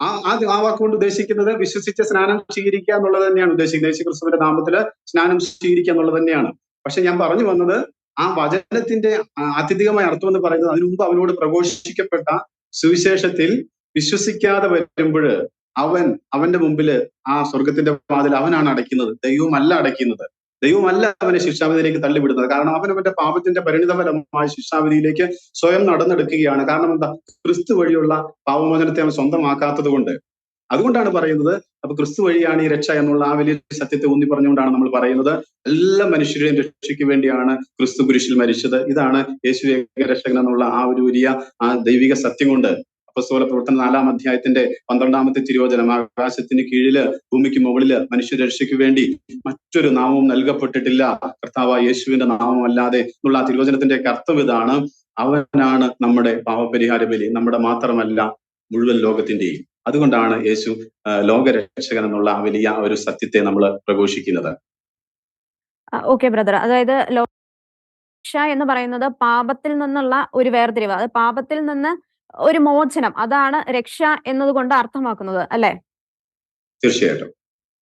ആ ആ വാക്കുകൊണ്ട് ഉദ്ദേശിക്കുന്നത് വിശ്വസിച്ച സ്നാനം സ്വീകരിക്കുക എന്നുള്ളത് തന്നെയാണ് ഉദ്ദേശിക്കുന്നത്. യേശു ക്രിസ്തുവിന്റെ നാമത്തിൽ സ്നാനം സ്വീകരിക്കുക എന്നുള്ളത് തന്നെയാണ്. പക്ഷെ ഞാൻ പറഞ്ഞു വന്നത് ആ വചനത്തിന്റെ ആത്യന്തികമായ അർത്ഥം എന്ന് പറയുന്നത് അതിനു മുമ്പ് അവനോട് പ്രഘോഷിക്കപ്പെട്ട സുവിശേഷത്തിൽ വിശ്വസിക്കാതെ വരുമ്പോൾ അവൻ അവന്റെ മുമ്പിൽ ആ സ്വർഗത്തിന്റെ വാതിൽ അവനാണ് അടയ്ക്കുന്നത്. ദൈവമല്ല അടയ്ക്കുന്നത്. ദൈവമല്ല അവനെ ശിക്ഷാവിധിയിലേക്ക് തള്ളിവിടുന്നത്. കാരണം അവൻ അവന്റെ പാപത്തിന്റെ പരിണിതപരമായ ശിക്ഷാവിധിയിലേക്ക് സ്വയം നടന്നെടുക്കുകയാണ്. കാരണം എന്താ? ക്രിസ്തു വഴിയുള്ള പാപമോചനത്തെ അവൻ സ്വന്തമാക്കാത്തത് കൊണ്ട് അതുകൊണ്ടാണ് പറയുന്നത് അപ്പൊ ക്രിസ്തു വഴിയാണ് ഈ രക്ഷ എന്നുള്ള ആ വലിയ സത്യത്തെ ഊന്നി പറഞ്ഞുകൊണ്ടാണ് നമ്മൾ പറയുന്നത്. എല്ലാ മനുഷ്യരെയും രക്ഷയ്ക്ക് വേണ്ടിയാണ് ക്രിസ്തു കുരിശിൽ മരിച്ചത്. ഇതാണ് യേശു രക്ഷകൻ എന്നുള്ള ആ ഒരു വലിയ ആ ദൈവിക സത്യം കൊണ്ട് അപ്പസ്തോല പ്രവർത്തന നാലാം അധ്യായത്തിന്റെ പന്ത്രണ്ടാമത്തെ തിരുവചനം ആകാശത്തിന് കീഴിൽ ഭൂമിക്ക് മുകളിൽ മനുഷ്യ രക്ഷയ്ക്ക് വേണ്ടി മറ്റൊരു നാമവും നൽകപ്പെട്ടിട്ടില്ല. കർത്താവ് യേശുവിന്റെ നാമം അല്ലാതെ എന്നുള്ള ആ തിരുവചനത്തിന്റെ അർത്ഥം ഇതാണ്. അവനാണ് നമ്മുടെ പാവപരിഹാര ബലി നമ്മുടെ മാത്രമല്ല മുഴുവൻ ലോകത്തിന്റെയും. അതുകൊണ്ടാണ് യേശു ലോകരക്ഷകൻ എന്നുള്ള വലിയ ഒരു സത്യത്തെ നമ്മൾ പ്രഘോഷിക്കുന്നത്. ഓക്കെ ബ്രദർ അതായത് ലോക എന്ന് പറയുന്നത് പാപത്തിൽ നിന്നുള്ള ഒരു വേർതിരിവ്. അത് പാപത്തിൽ നിന്ന് ഒരു മോചനം. അതാണ് രക്ഷ എന്നതുകൊണ്ട് അർത്ഥമാക്കുന്നത് അല്ലേ? തീർച്ചയായിട്ടും.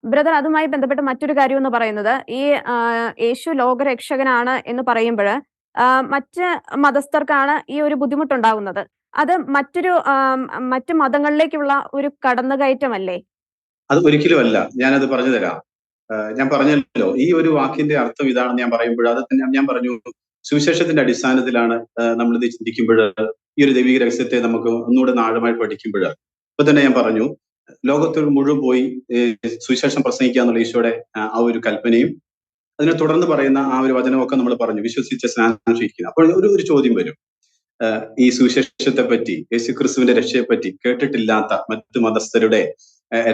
ബ്രദർ അതുമായി ബന്ധപ്പെട്ട് മറ്റൊരു കാര്യം എന്ന് പറയുന്നത് ഈ യേശു ലോകരക്ഷകനാണ് എന്ന് പറയുമ്പോൾ മറ്റ് മതസ്ഥർക്കാണ് ഈ ഒരു ബുദ്ധിമുട്ടുണ്ടാകുന്നത് അത് മറ്റൊരു മറ്റു മതങ്ങളിലേക്കുള്ള ഒരു കടന്നുകയറ്റമല്ലേ? അത് ഒരിക്കലും അല്ല ഞാനത് പറഞ്ഞു തരാം ഞാൻ പറഞ്ഞല്ലോ ഈ ഒരു വാക്കിന്റെ അർത്ഥം ഇതാണെന്ന് ഞാൻ പറയുമ്പോൾ അത് തന്നെ ഞാൻ പറഞ്ഞു. സുവിശേഷത്തിന്റെ അടിസ്ഥാനത്തിലാണ് നമ്മളിത് ചിന്തിക്കുമ്പോൾ ഈ ഒരു ദൈവിക രഹസ്യത്തെ നമുക്ക് ഒന്നുകൂടെ ആഴമായി പഠിക്കുമ്പോൾ ഇപ്പൊ തന്നെ ഞാൻ പറഞ്ഞു ലോകത്തിൽ മുഴുവൻ പോയി സുവിശേഷം പ്രസംഗിക്കുക എന്നുള്ള ഈശോയുടെ ആ, ഒരു കൽപ്പനയും അതിനെ തുടർന്ന് പറയുന്ന ആ ഒരു വചനമൊക്കെ നമ്മൾ പറഞ്ഞു വിശ്വസിച്ച് സ്നാനം സ്വീകരിക്കുന്നത് അപ്പോൾ ഒരു ഒരു ചോദ്യം വരും. ഈ സുവിശേഷത്തെ പറ്റി യേശു ക്രിസ്തുവിന്റെ രക്ഷയെ പറ്റി കേട്ടിട്ടില്ലാത്ത മറ്റു മതസ്ഥരുടെ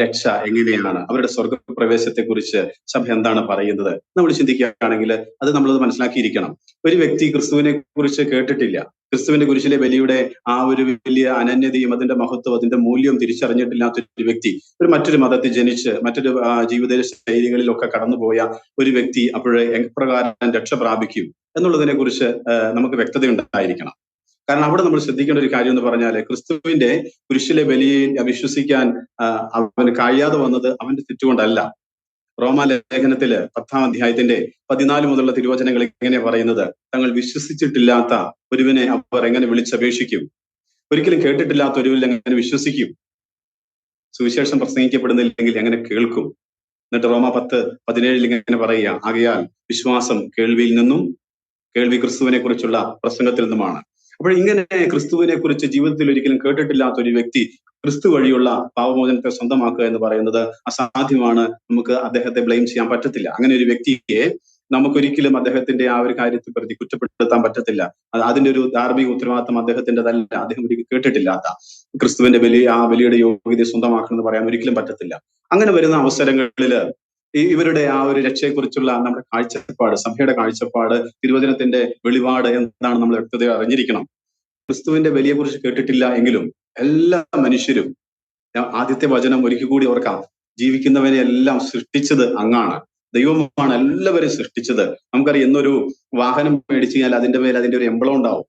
രക്ഷ എങ്ങനെയാണ്? അവരുടെ സ്വർഗപ്രവേശത്തെ കുറിച്ച് സഭ എന്താണ് പറയുന്നത്? നമ്മൾ ചിന്തിക്കുകയാണെങ്കിൽ അത് നമ്മളത് മനസ്സിലാക്കിയിരിക്കണം. ഒരു വ്യക്തി ക്രിസ്തുവിനെ കുറിച്ച് കേട്ടിട്ടില്ല. ക്രിസ്തുവിന്റെ കുരിശിലെ ബലിയുടെ ആ ഒരു വലിയ അനന്യതയും അതിന്റെ മഹത്വം അതിന്റെ മൂല്യം തിരിച്ചറിഞ്ഞിട്ടില്ലാത്ത ഒരു വ്യക്തി ഒരു മറ്റൊരു മതത്തിൽ ജനിച്ച് മറ്റൊരു ജീവിത ശൈലികളിലൊക്കെ കടന്നുപോയ ഒരു വ്യക്തി അപ്പോഴേ എപ്രകാരം രക്ഷ പ്രാപിക്കും എന്നുള്ളതിനെ കുറിച്ച് നമുക്ക് വ്യക്തത ഉണ്ടായിരിക്കണം. കാരണം അവിടെ നമ്മൾ ശ്രദ്ധിക്കേണ്ട ഒരു കാര്യം എന്ന് പറഞ്ഞാൽ ക്രിസ്തുവിന്റെ കുരിശിലെ ബലിയിൽ വിശ്വസിക്കാൻ അവന് കഴിയാതെ വന്നത് അവന്റെ തെറ്റുകൊണ്ടല്ല. റോമാലേഖനത്തിൽ പത്താം അധ്യായത്തിന്റെ പതിനാല് മുതലുള്ള തിരുവചനങ്ങൾ ഇങ്ങനെ പറയുന്നത് തങ്ങൾ വിശ്വസിച്ചിട്ടില്ലാത്ത ഒരുവിനെ അവർ എങ്ങനെ വിളിച്ചപേക്ഷിക്കും? ഒരിക്കലും കേട്ടിട്ടില്ലാത്ത ഒരുവിൽ എങ്ങനെ വിശ്വസിക്കും? സുവിശേഷം പ്രസംഗിക്കപ്പെടുന്നില്ലെങ്കിൽ എങ്ങനെ കേൾക്കും? എന്നിട്ട് റോമ പത്ത് പതിനേഴിൽ ഇങ്ങനെ പറയുക ആകയാൽ വിശ്വാസം കേൾവിയിൽ നിന്നും കേൾവി ക്രിസ്തുവിനെ കുറിച്ചുള്ള പ്രസംഗത്തിൽ നിന്നുമാണ്. അപ്പോൾ ഇങ്ങനെ ക്രിസ്തുവിനെ കുറിച്ച് ജീവിതത്തിൽ ഒരിക്കലും കേട്ടിട്ടില്ലാത്ത ഒരു വ്യക്തി ക്രിസ്തു വഴിയുള്ള പാവമോചനത്തെ സ്വന്തമാക്കുക എന്ന് പറയുന്നത് അസാധ്യമാണ്. നമുക്ക് അദ്ദേഹത്തെ ബ്ലെയിം ചെയ്യാൻ പറ്റത്തില്ല. അങ്ങനെ ഒരു വ്യക്തിയെ നമുക്കൊരിക്കലും അദ്ദേഹത്തിന്റെ ആ ഒരു കാര്യത്തെ പ്രതി കുറ്റപ്പെടുത്താൻ പറ്റത്തില്ല. അത് അതിന്റെ ഒരു ധാർമ്മിക ഉത്തരവാദിത്തം അദ്ദേഹത്തിന്റെതല്ല. അദ്ദേഹം ഒരിക്കലും കേട്ടിട്ടില്ലാത്ത ക്രിസ്തുവിന്റെ വലിയ ആ ബലിയുടെ യോഗ്യത സ്വന്തമാക്കണം എന്ന് പറയാൻ ഒരിക്കലും പറ്റത്തില്ല. അങ്ങനെ വരുന്ന അവസരങ്ങളിൽ ഇവരുടെ ആ ഒരു രക്ഷയെക്കുറിച്ചുള്ള നമ്മുടെ കാഴ്ചപ്പാട് സഭയുടെ കാഴ്ചപ്പാട് തിരുവചനത്തിന്റെ വെളിപാട് എന്താണ് നമ്മൾ വ്യക്തത അറിഞ്ഞിരിക്കണം. ക്രിസ്തുവിന്റെ ബലിയെ കുറിച്ച് കേട്ടിട്ടില്ല എങ്കിലും എല്ലാ മനുഷ്യരും ആദ്യത്തെ വചനം ഒരിക്കൽ കൂടി ഓർക്കാം. ജീവിക്കുന്നവരെ എല്ലാം സൃഷ്ടിച്ചത് അങ്ങാണ്. ദൈവമാണ് എല്ലാവരെയും സൃഷ്ടിച്ചത്. നമുക്കറിയാം എന്നൊരു വാഹനം മേടിച്ചു കഴിഞ്ഞാൽ അതിന്റെ മേലെ അതിന്റെ ഒരു എമ്പളം ഉണ്ടാവും.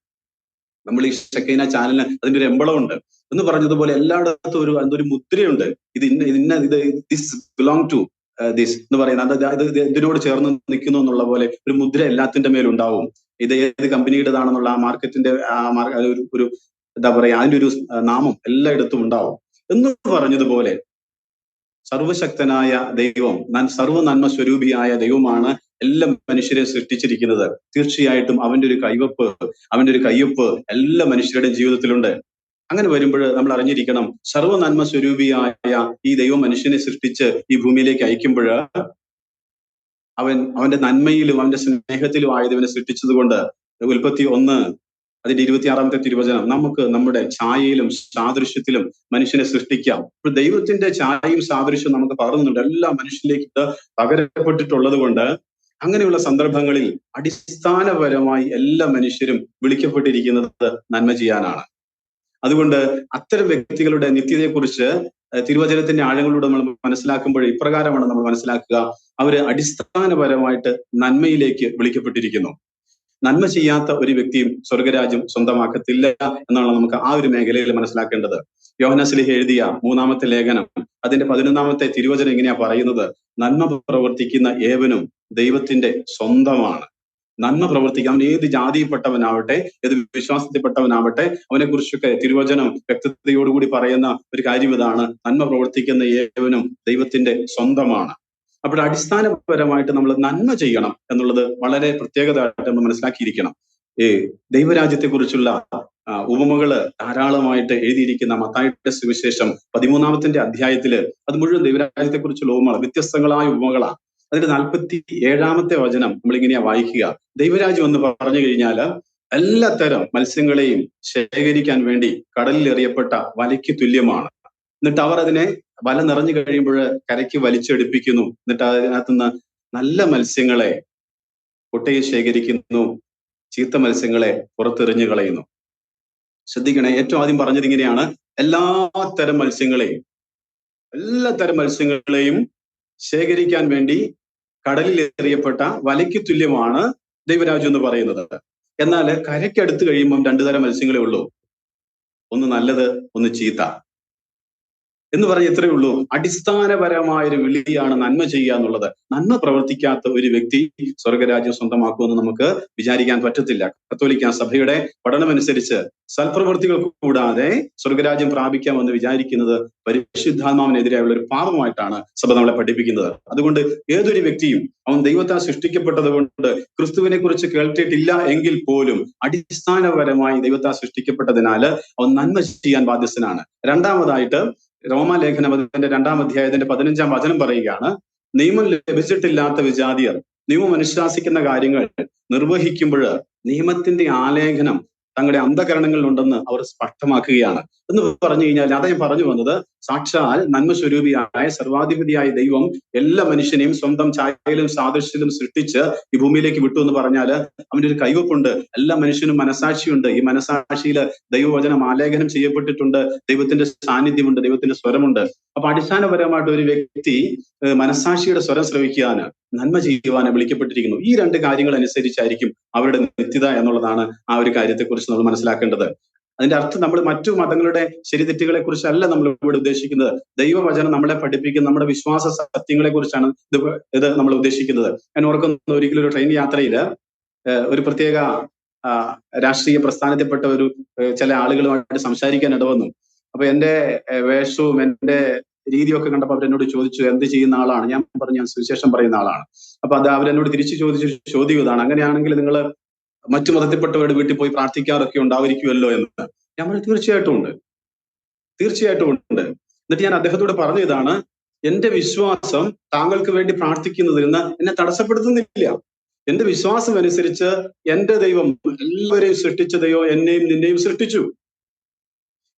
നമ്മൾ ഈ ഷെക്കൈന ചാനലിന് അതിന്റെ ഒരു എമ്പളം ഉണ്ട്. എന്ന് പറഞ്ഞതുപോലെ എല്ലായിടത്തും ഒരു എന്തൊരു മുദ്രയുണ്ട്. ഇത് ഇന്ന ഇത് ദിസ് ബിലോങ് ടു ദിസ് എന്ന് പറയുന്നത് അത് ഇത് ചേർന്ന് നിൽക്കുന്നു എന്നുള്ള പോലെ ഒരു മുദ്ര എല്ലാത്തിന്റെ മേലുണ്ടാവും ഇത് ഏത് കമ്പനിയുടേതാണെന്നുള്ള ആ മാർക്കറ്റിന്റെ ആ ഒരു ഒരു എന്താ പറയാ അതിന്റെ ഒരു നാമം എല്ലായിടത്തും ഉണ്ടാവും. എന്ന് പറഞ്ഞതുപോലെ സർവശക്തനായ ദൈവം ഞാൻ സർവ നന്മ സ്വരൂപിയായ ദൈവമാണ് എല്ലാ മനുഷ്യരെ സൃഷ്ടിച്ചിരിക്കുന്നത്. തീർച്ചയായിട്ടും അവന്റെ ഒരു കൈവപ്പ് അവന്റെ ഒരു കയ്യൊപ്പ് എല്ലാ മനുഷ്യരുടെയും ജീവിതത്തിലുണ്ട്. അങ്ങനെ വരുമ്പോൾ നമ്മൾ അറിഞ്ഞിരിക്കണം സർവ നന്മ സ്വരൂപിയായ ഈ ദൈവം മനുഷ്യനെ സൃഷ്ടിച്ച് ഈ ഭൂമിയിലേക്ക് അയക്കുമ്പോൾ അവൻ അവന്റെ നന്മയിലും അവന്റെ സ്നേഹത്തിലും ആയതിവനെ സൃഷ്ടിച്ചത് കൊണ്ട് ഉൽപ്പത്തി ഒന്ന് അതിന്റെ ഇരുപത്തിയാറാമത്തെ തിരുവചനം നമുക്ക് നമ്മുടെ ഛായയിലും സാദൃശ്യത്തിലും മനുഷ്യനെ സൃഷ്ടിക്കാം. ഇപ്പോൾ ദൈവത്തിന്റെ ഛായയും സാദൃശ്യവും നമുക്ക് പകർന്നുണ്ട്. എല്ലാ മനുഷ്യരിലേക്ക് ഇത് പകരപ്പെട്ടിട്ടുള്ളത് കൊണ്ട് അങ്ങനെയുള്ള സന്ദർഭങ്ങളിൽ അടിസ്ഥാനപരമായി എല്ലാ മനുഷ്യരും വിളിക്കപ്പെട്ടിരിക്കുന്നത് നന്മ ചെയ്യാനാണ്. അതുകൊണ്ട് അത്തരം വ്യക്തികളുടെ നിത്യതയെക്കുറിച്ച് കുറിച്ച് തിരുവചനത്തിന്റെ ആഴങ്ങളിലൂടെ നമ്മൾ മനസ്സിലാക്കുമ്പോൾ ഇപ്രകാരമാണ് നമ്മൾ മനസ്സിലാക്കുക. അവർ അടിസ്ഥാനപരമായിട്ട് നന്മയിലേക്ക് വിളിക്കപ്പെട്ടിരിക്കുന്നു. നന്മ ചെയ്യാത്ത ഒരു വ്യക്തിയും സ്വർഗരാജ്യം സ്വന്തമാക്കത്തില്ല എന്നാണ് നമുക്ക് ആ ഒരു മേഖലയിൽ മനസ്സിലാക്കേണ്ടത്. യോഹനസ്ലിഹ എഴുതിയ മൂന്നാമത്തെ ലേഖനം അതിന്റെ പതിനൊന്നാമത്തെ തിരുവചനം ഇങ്ങനെയാ പറയുന്നത്. നന്മ പ്രവർത്തിക്കുന്ന ഏവനും ദൈവത്തിന്റെ സ്വന്തമാണ്. നന്മ പ്രവർത്തിക്കുക അവൻ ഏത് ജാതിയിൽപ്പെട്ടവനാവട്ടെ ഏത് വിശ്വാസത്തിൽപ്പെട്ടവനാവട്ടെ അവനെ കുറിച്ചൊക്കെ തിരുവചനം വ്യക്തതയോടുകൂടി പറയുന്ന ഒരു കാര്യം ഇതാണ്. നന്മ പ്രവർത്തിക്കുന്ന ഏവനും ദൈവത്തിന്റെ സ്വന്തമാണ്. അപ്പോൾ അടിസ്ഥാനപരമായിട്ട് നമ്മൾ നന്മ ചെയ്യണം എന്നുള്ളത് വളരെ പ്രത്യേകതയായിട്ട് നമ്മൾ മനസ്സിലാക്കിയിരിക്കണം. ഈ ദൈവരാജ്യത്തെക്കുറിച്ചുള്ള ഉപമകൾ ധാരാളമായിട്ട് എഴുതിയിരിക്കുന്ന മത്തായിയുടെ സുവിശേഷം പതിമൂന്നാമത്തിന്റെ അധ്യായത്തിൽ അത് മുഴുവൻ ദൈവരാജ്യത്തെക്കുറിച്ചുള്ള ഉപമകൾ വ്യത്യസ്തങ്ങളായ ഉപമകളാണ് അതിന്റെ നാൽപ്പത്തി ഏഴാമത്തെ വചനം നമ്മളിങ്ങനെയാ വായിക്കുക. ദൈവരാജ്യം എന്ന് പറഞ്ഞു കഴിഞ്ഞാൽ തരം മത്സ്യങ്ങളെയും ശേഖരിക്കാൻ വേണ്ടി കടലിൽ എറിയപ്പെട്ട വലയ്ക്ക് തുല്യമാണ്. എന്നിട്ട് അവർ അതിനെ വല നിറഞ്ഞു കഴിയുമ്പോൾ കരയ്ക്ക് വലിച്ചെടുപ്പിക്കുന്നു. എന്നിട്ട് അതിനകത്തുനിന്ന് നല്ല മത്സ്യങ്ങളെ കുട്ടയെ ശേഖരിക്കുന്നു. ചീത്ത മത്സ്യങ്ങളെ പുറത്തെറിഞ്ഞു കളയുന്നു. ശ്രദ്ധിക്കണേ ഏറ്റവും ആദ്യം പറഞ്ഞത് ഇങ്ങനെയാണ്. എല്ലാ തരം മത്സ്യങ്ങളെയും എല്ലാ തരം മത്സ്യങ്ങളെയും ശേഖരിക്കാൻ വേണ്ടി കടലിൽ എറിയപ്പെട്ട വലയ്ക്ക് തുല്യമാണ് ദൈവരാജ്യം എന്ന് പറയുന്നത്. എന്നാൽ കരയ്ക്കടുത്ത് കഴിയുമ്പം രണ്ടു തരം മത്സ്യങ്ങളെ ഉള്ളൂ. ഒന്ന് നല്ലത് ഒന്ന് ചീത്ത. എന്ന് പറഞ്ഞ ഇത്രയേ ഉള്ളൂ. അടിസ്ഥാനപരമായ ഒരു വിളിയാണ് നന്മ ചെയ്യുക എന്നുള്ളത്. നന്മ പ്രവർത്തിക്കാത്ത ഒരു വ്യക്തി സ്വർഗരാജ്യം സ്വന്തമാക്കുമെന്ന് നമുക്ക് വിചാരിക്കാൻ പറ്റത്തില്ല. കത്തോലിക്ക സഭയുടെ പഠനമനുസരിച്ച് സൽപ്രവൃത്തികൾ കൂടാതെ സ്വർഗരാജ്യം പ്രാപിക്കാമെന്ന് വിചാരിക്കുന്നത് പരിശുദ്ധാത്മാവിനെതിരെയുള്ള ഒരു പാപമായിട്ടാണ് സഭ നമ്മളെ പഠിപ്പിക്കുന്നത്. അതുകൊണ്ട് ഏതൊരു വ്യക്തിയും അവൻ ദൈവത്താൽ സൃഷ്ടിക്കപ്പെട്ടത് കൊണ്ട് ക്രിസ്തുവിനെ കുറിച്ച് കേൾക്കിയിട്ടില്ല എങ്കിൽ പോലും അടിസ്ഥാനപരമായി ദൈവത്താൽ സൃഷ്ടിക്കപ്പെട്ടതിനാൽ അവൻ നന്മ ചെയ്യാൻ ബാധ്യസ്ഥനാണ്. രണ്ടാമതായിട്ട് റോമാലേഖനം അതിന്റെ രണ്ടാം അധ്യായത്തിന്റെ പതിനഞ്ചാം വചനം പറയുകയാണ് നിയമം ലഭിച്ചിട്ടില്ലാത്ത വിജാതിയർ നിയമം അനുശാസിക്കുന്ന കാര്യങ്ങൾ നിർവഹിക്കുമ്പോൾ നിയമത്തിന്റെ ആലേഖനം തങ്ങളുടെ അന്ധകരണങ്ങളിൽ ഉണ്ടെന്ന് അവർ സ്പഷ്ടമാക്കുകയാണ്. എന്ന് പറഞ്ഞു കഴിഞ്ഞാൽ അതാ ഞാൻ പറഞ്ഞു വന്നത് സാക്ഷാൽ നന്മ സ്വരൂപിയായ സർവാധിപതിയായ ദൈവം എല്ലാ മനുഷ്യനെയും സ്വന്തം ഛായയിലും സാദൃശ്യത്തിലും സൃഷ്ടിച്ച് ഈ ഭൂമിയിലേക്ക് വിട്ടു എന്ന് പറഞ്ഞാൽ അവന്റെ ഒരു കൈവപ്പുണ്ട്. എല്ലാ മനുഷ്യനും മനസാക്ഷിയുണ്ട്. ഈ മനസാക്ഷിയിൽ ദൈവവചനം ആലേഖനം ചെയ്യപ്പെട്ടിട്ടുണ്ട്. ദൈവത്തിന്റെ സാന്നിധ്യമുണ്ട്. ദൈവത്തിന്റെ സ്വരമുണ്ട്. അപ്പൊ അടിസ്ഥാനപരമായിട്ട് ഒരു വ്യക്തി മനസാക്ഷിയുടെ സ്വരം ശ്രവിക്കാന് നന്മ ചെയ്യുവാന് വിളിക്കപ്പെട്ടിരിക്കുന്നു. ഈ രണ്ട് കാര്യങ്ങൾ അനുസരിച്ചായിരിക്കും അവരുടെ നിത്യത എന്നുള്ളതാണ് ആ ഒരു കാര്യത്തെക്കുറിച്ച് നമ്മൾ മനസ്സിലാക്കേണ്ടത്. അതിന്റെ അർത്ഥം നമ്മൾ മറ്റു മതങ്ങളുടെ ശരിതെറ്റുകളെ കുറിച്ചല്ല നമ്മൾ ഇവിടെ ഉദ്ദേശിക്കുന്നത്. ദൈവവചനം നമ്മളെ പഠിപ്പിക്കുന്ന നമ്മുടെ വിശ്വാസ സത്യങ്ങളെ കുറിച്ചാണ് ഇത് ഇത് നമ്മൾ ഉദ്ദേശിക്കുന്നത്. ഞാൻ ഓർക്കുന്ന ഒരിക്കലും ഒരു ട്രെയിൻ യാത്രയിൽ ഒരു പ്രത്യേക രാഷ്ട്രീയ പ്രസ്ഥാനത്തിൽപ്പെട്ട ഒരു ചില ആളുകളുമായിട്ട് സംസാരിക്കാൻ ഇടവന്നു. അപ്പൊ എന്റെ വേഷവും എന്റെ രീതിയൊക്കെ കണ്ടപ്പോൾ അവരെന്നോട് ചോദിച്ചു എന്ത് ചെയ്യുന്ന ആളാണ്? ഞാൻ പറഞ്ഞു ഞാൻ സുവിശേഷം പറയുന്ന ആളാണ്. അപ്പൊ അത് അവരെന്നോട് തിരിച്ചു ചോദിച്ച ചോദ്യം ഇതാണ്. അങ്ങനെയാണെങ്കിൽ നിങ്ങൾ മറ്റു മതത്തിൽപ്പെട്ടവരുടെ വീട്ടിൽ പോയി പ്രാർത്ഥിക്കാറൊക്കെ ഉണ്ടാവുമായിരിക്കുമല്ലോ എന്ന്. ഞാൻ പറഞ്ഞു തീർച്ചയായിട്ടും ഉണ്ട്. തീർച്ചയായിട്ടും ഉണ്ട്. എന്നിട്ട് ഞാൻ അദ്ദേഹത്തോട് പറഞ്ഞു ഇതാണ് എന്റെ വിശ്വാസം താങ്കൾക്ക് വേണ്ടി പ്രാർത്ഥിക്കുന്നതിൽ നിന്ന് എന്നെ തടസ്സപ്പെടുത്തുന്നില്ല. എന്റെ വിശ്വാസം അനുസരിച്ച് എന്റെ ദൈവം എല്ലാവരെയും സൃഷ്ടിച്ച ദൈവം എന്നെയും നിന്നെയും സൃഷ്ടിച്ചു.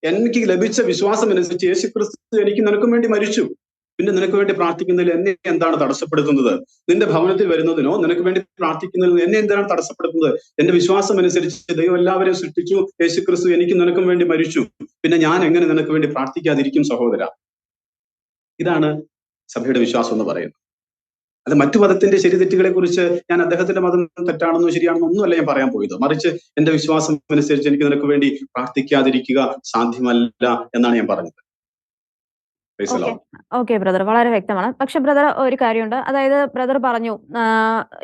എനിക്ക് ലഭിച്ച വിശ്വാസം അനുസരിച്ച് യേശു ക്രിസ്തു എനിക്ക് നിനക്കും വേണ്ടി മരിച്ചു. പിന്നെ നിനക്ക് വേണ്ടി പ്രാർത്ഥിക്കുന്നതിൽ എന്നെ എന്താണ് തടസ്സപ്പെടുത്തുന്നത്? നിന്റെ ഭവനത്തിൽ വരുന്നതിനോ നിനക്ക് വേണ്ടി പ്രാർത്ഥിക്കുന്നതിൽ എന്നെ എന്താണ് തടസ്സപ്പെടുത്തുന്നത്? എന്റെ വിശ്വാസം അനുസരിച്ച് ദൈവം എല്ലാവരെയും സൃഷ്ടിച്ചു യേശു ക്രിസ്തു എനിക്ക് നിനക്കും വേണ്ടി മരിച്ചു. പിന്നെ ഞാൻ എങ്ങനെ നിനക്ക് വേണ്ടി പ്രാർത്ഥിക്കാതിരിക്കും സഹോദര? ഇതാണ് സഭയുടെ വിശ്വാസം എന്ന് പറയുന്നത്. അത് മറ്റു മതത്തിന്റെ ശരിതെറ്റുകളെ കുറിച്ച് ഞാൻ അദ്ദേഹത്തിന്റെ മതം തെറ്റാണെന്നോ ശരിയാണെന്നോ ഒന്നുമല്ല ഞാൻ പറയാൻ പോയത്. മറിച്ച് എന്റെ വിശ്വാസം അനുസരിച്ച് എനിക്ക് നിനക്ക് വേണ്ടി പ്രാർത്ഥിക്കാതിരിക്കുക സാധ്യമല്ല എന്നാണ് ഞാൻ പറഞ്ഞത്. ഓക്കെ ബ്രദർ വളരെ വ്യക്തമാണ്. പക്ഷെ ബ്രദർ ഒരു കാര്യമുണ്ട്. അതായത് ബ്രദർ പറഞ്ഞു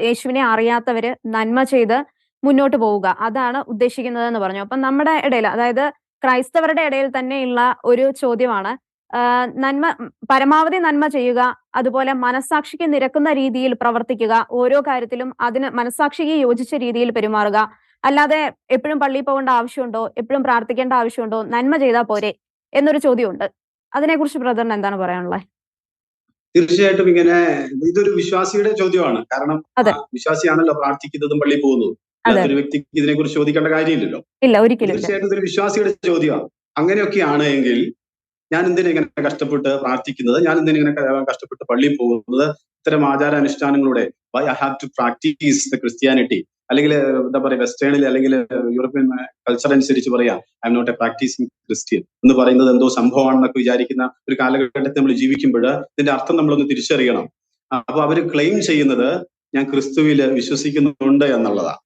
യേശുവിനെ അറിയാത്തവര് നന്മ ചെയ്ത് മുന്നോട്ട് പോവുക. അതാണ് ഉദ്ദേശിക്കുന്നത് എന്ന് പറഞ്ഞു. അപ്പം നമ്മുടെ ഇടയിൽ അതായത് ക്രൈസ്തവരുടെ ഇടയിൽ തന്നെയുള്ള ഒരു ചോദ്യമാണ് നന്മ പരമാവധി നന്മ ചെയ്യുക അതുപോലെ മനസാക്ഷിക്ക് നിരക്കുന്ന രീതിയിൽ പ്രവർത്തിക്കുക ഓരോ കാര്യത്തിലും അതിന് മനസാക്ഷിക്ക് യോജിച്ച രീതിയിൽ പെരുമാറുക. അല്ലാതെ എപ്പോഴും പള്ളിയിൽ പോകേണ്ട ആവശ്യമുണ്ടോ? എപ്പോഴും പ്രാർത്ഥിക്കേണ്ട ആവശ്യമുണ്ടോ? നന്മ ചെയ്താൽ പോരെ എന്നൊരു ചോദ്യമുണ്ട്. അതിനെക്കുറിച്ച് ബ്രദറിന് എന്താണ് പറയാനുള്ളത് തീർച്ചയായിട്ടും ഇങ്ങനെ ഇതൊരു വിശ്വാസിയുടെ ചോദ്യമാണ്. കാരണം വിശ്വാസിയാണല്ലോ പ്രാർത്ഥിക്കുന്നതും പള്ളി പോകുന്നതും. ഒരു വ്യക്തിക്ക് ഇതിനെക്കുറിച്ച് ചോദിക്കേണ്ട കാര്യമില്ലല്ലോ. ഇല്ല ഒരിക്കലും തീർച്ചയായിട്ടും ഇതൊരു വിശ്വാസിയുടെ ചോദ്യമാണ്. അങ്ങനെയൊക്കെയാണ് എങ്കിൽ ഞാൻ എന്തിനാ ഇങ്ങനെ കഷ്ടപ്പെട്ട് പ്രാർത്ഥിക്കുന്നത്? ഞാൻ എന്തിനാ ഇങ്ങനെ കഷ്ടപ്പെട്ട് പള്ളിയിൽ പോകുന്നത്? ഇത്തരം ആചാരാനുഷ്ഠാനങ്ങളുടെ I have to practice the Christianity. അല്ലെങ്കിൽ എന്താ പറയുക വെസ്റ്റേണിൽ അല്ലെങ്കിൽ യൂറോപ്യൻ കൾച്ചർ അനുസരിച്ച് പറയാം I am not a practicing Christian എന്ന് പറയുന്നത് എന്തോ സംഭവമാണെന്നൊക്കെ വിചാരിക്കുന്ന ഒരു കാലഘട്ടത്തിൽ നമ്മൾ ജീവിക്കുമ്പോൾ ഇതിന്റെ അർത്ഥം നമ്മളൊന്ന് തിരിച്ചറിയണം. അപ്പൊ അവർ ക്ലെയിം ചെയ്യുന്നത് ഞാൻ ക്രിസ്തുവിൽ വിശ്വസിക്കുന്നുണ്ട് എന്നുള്ളതാണ്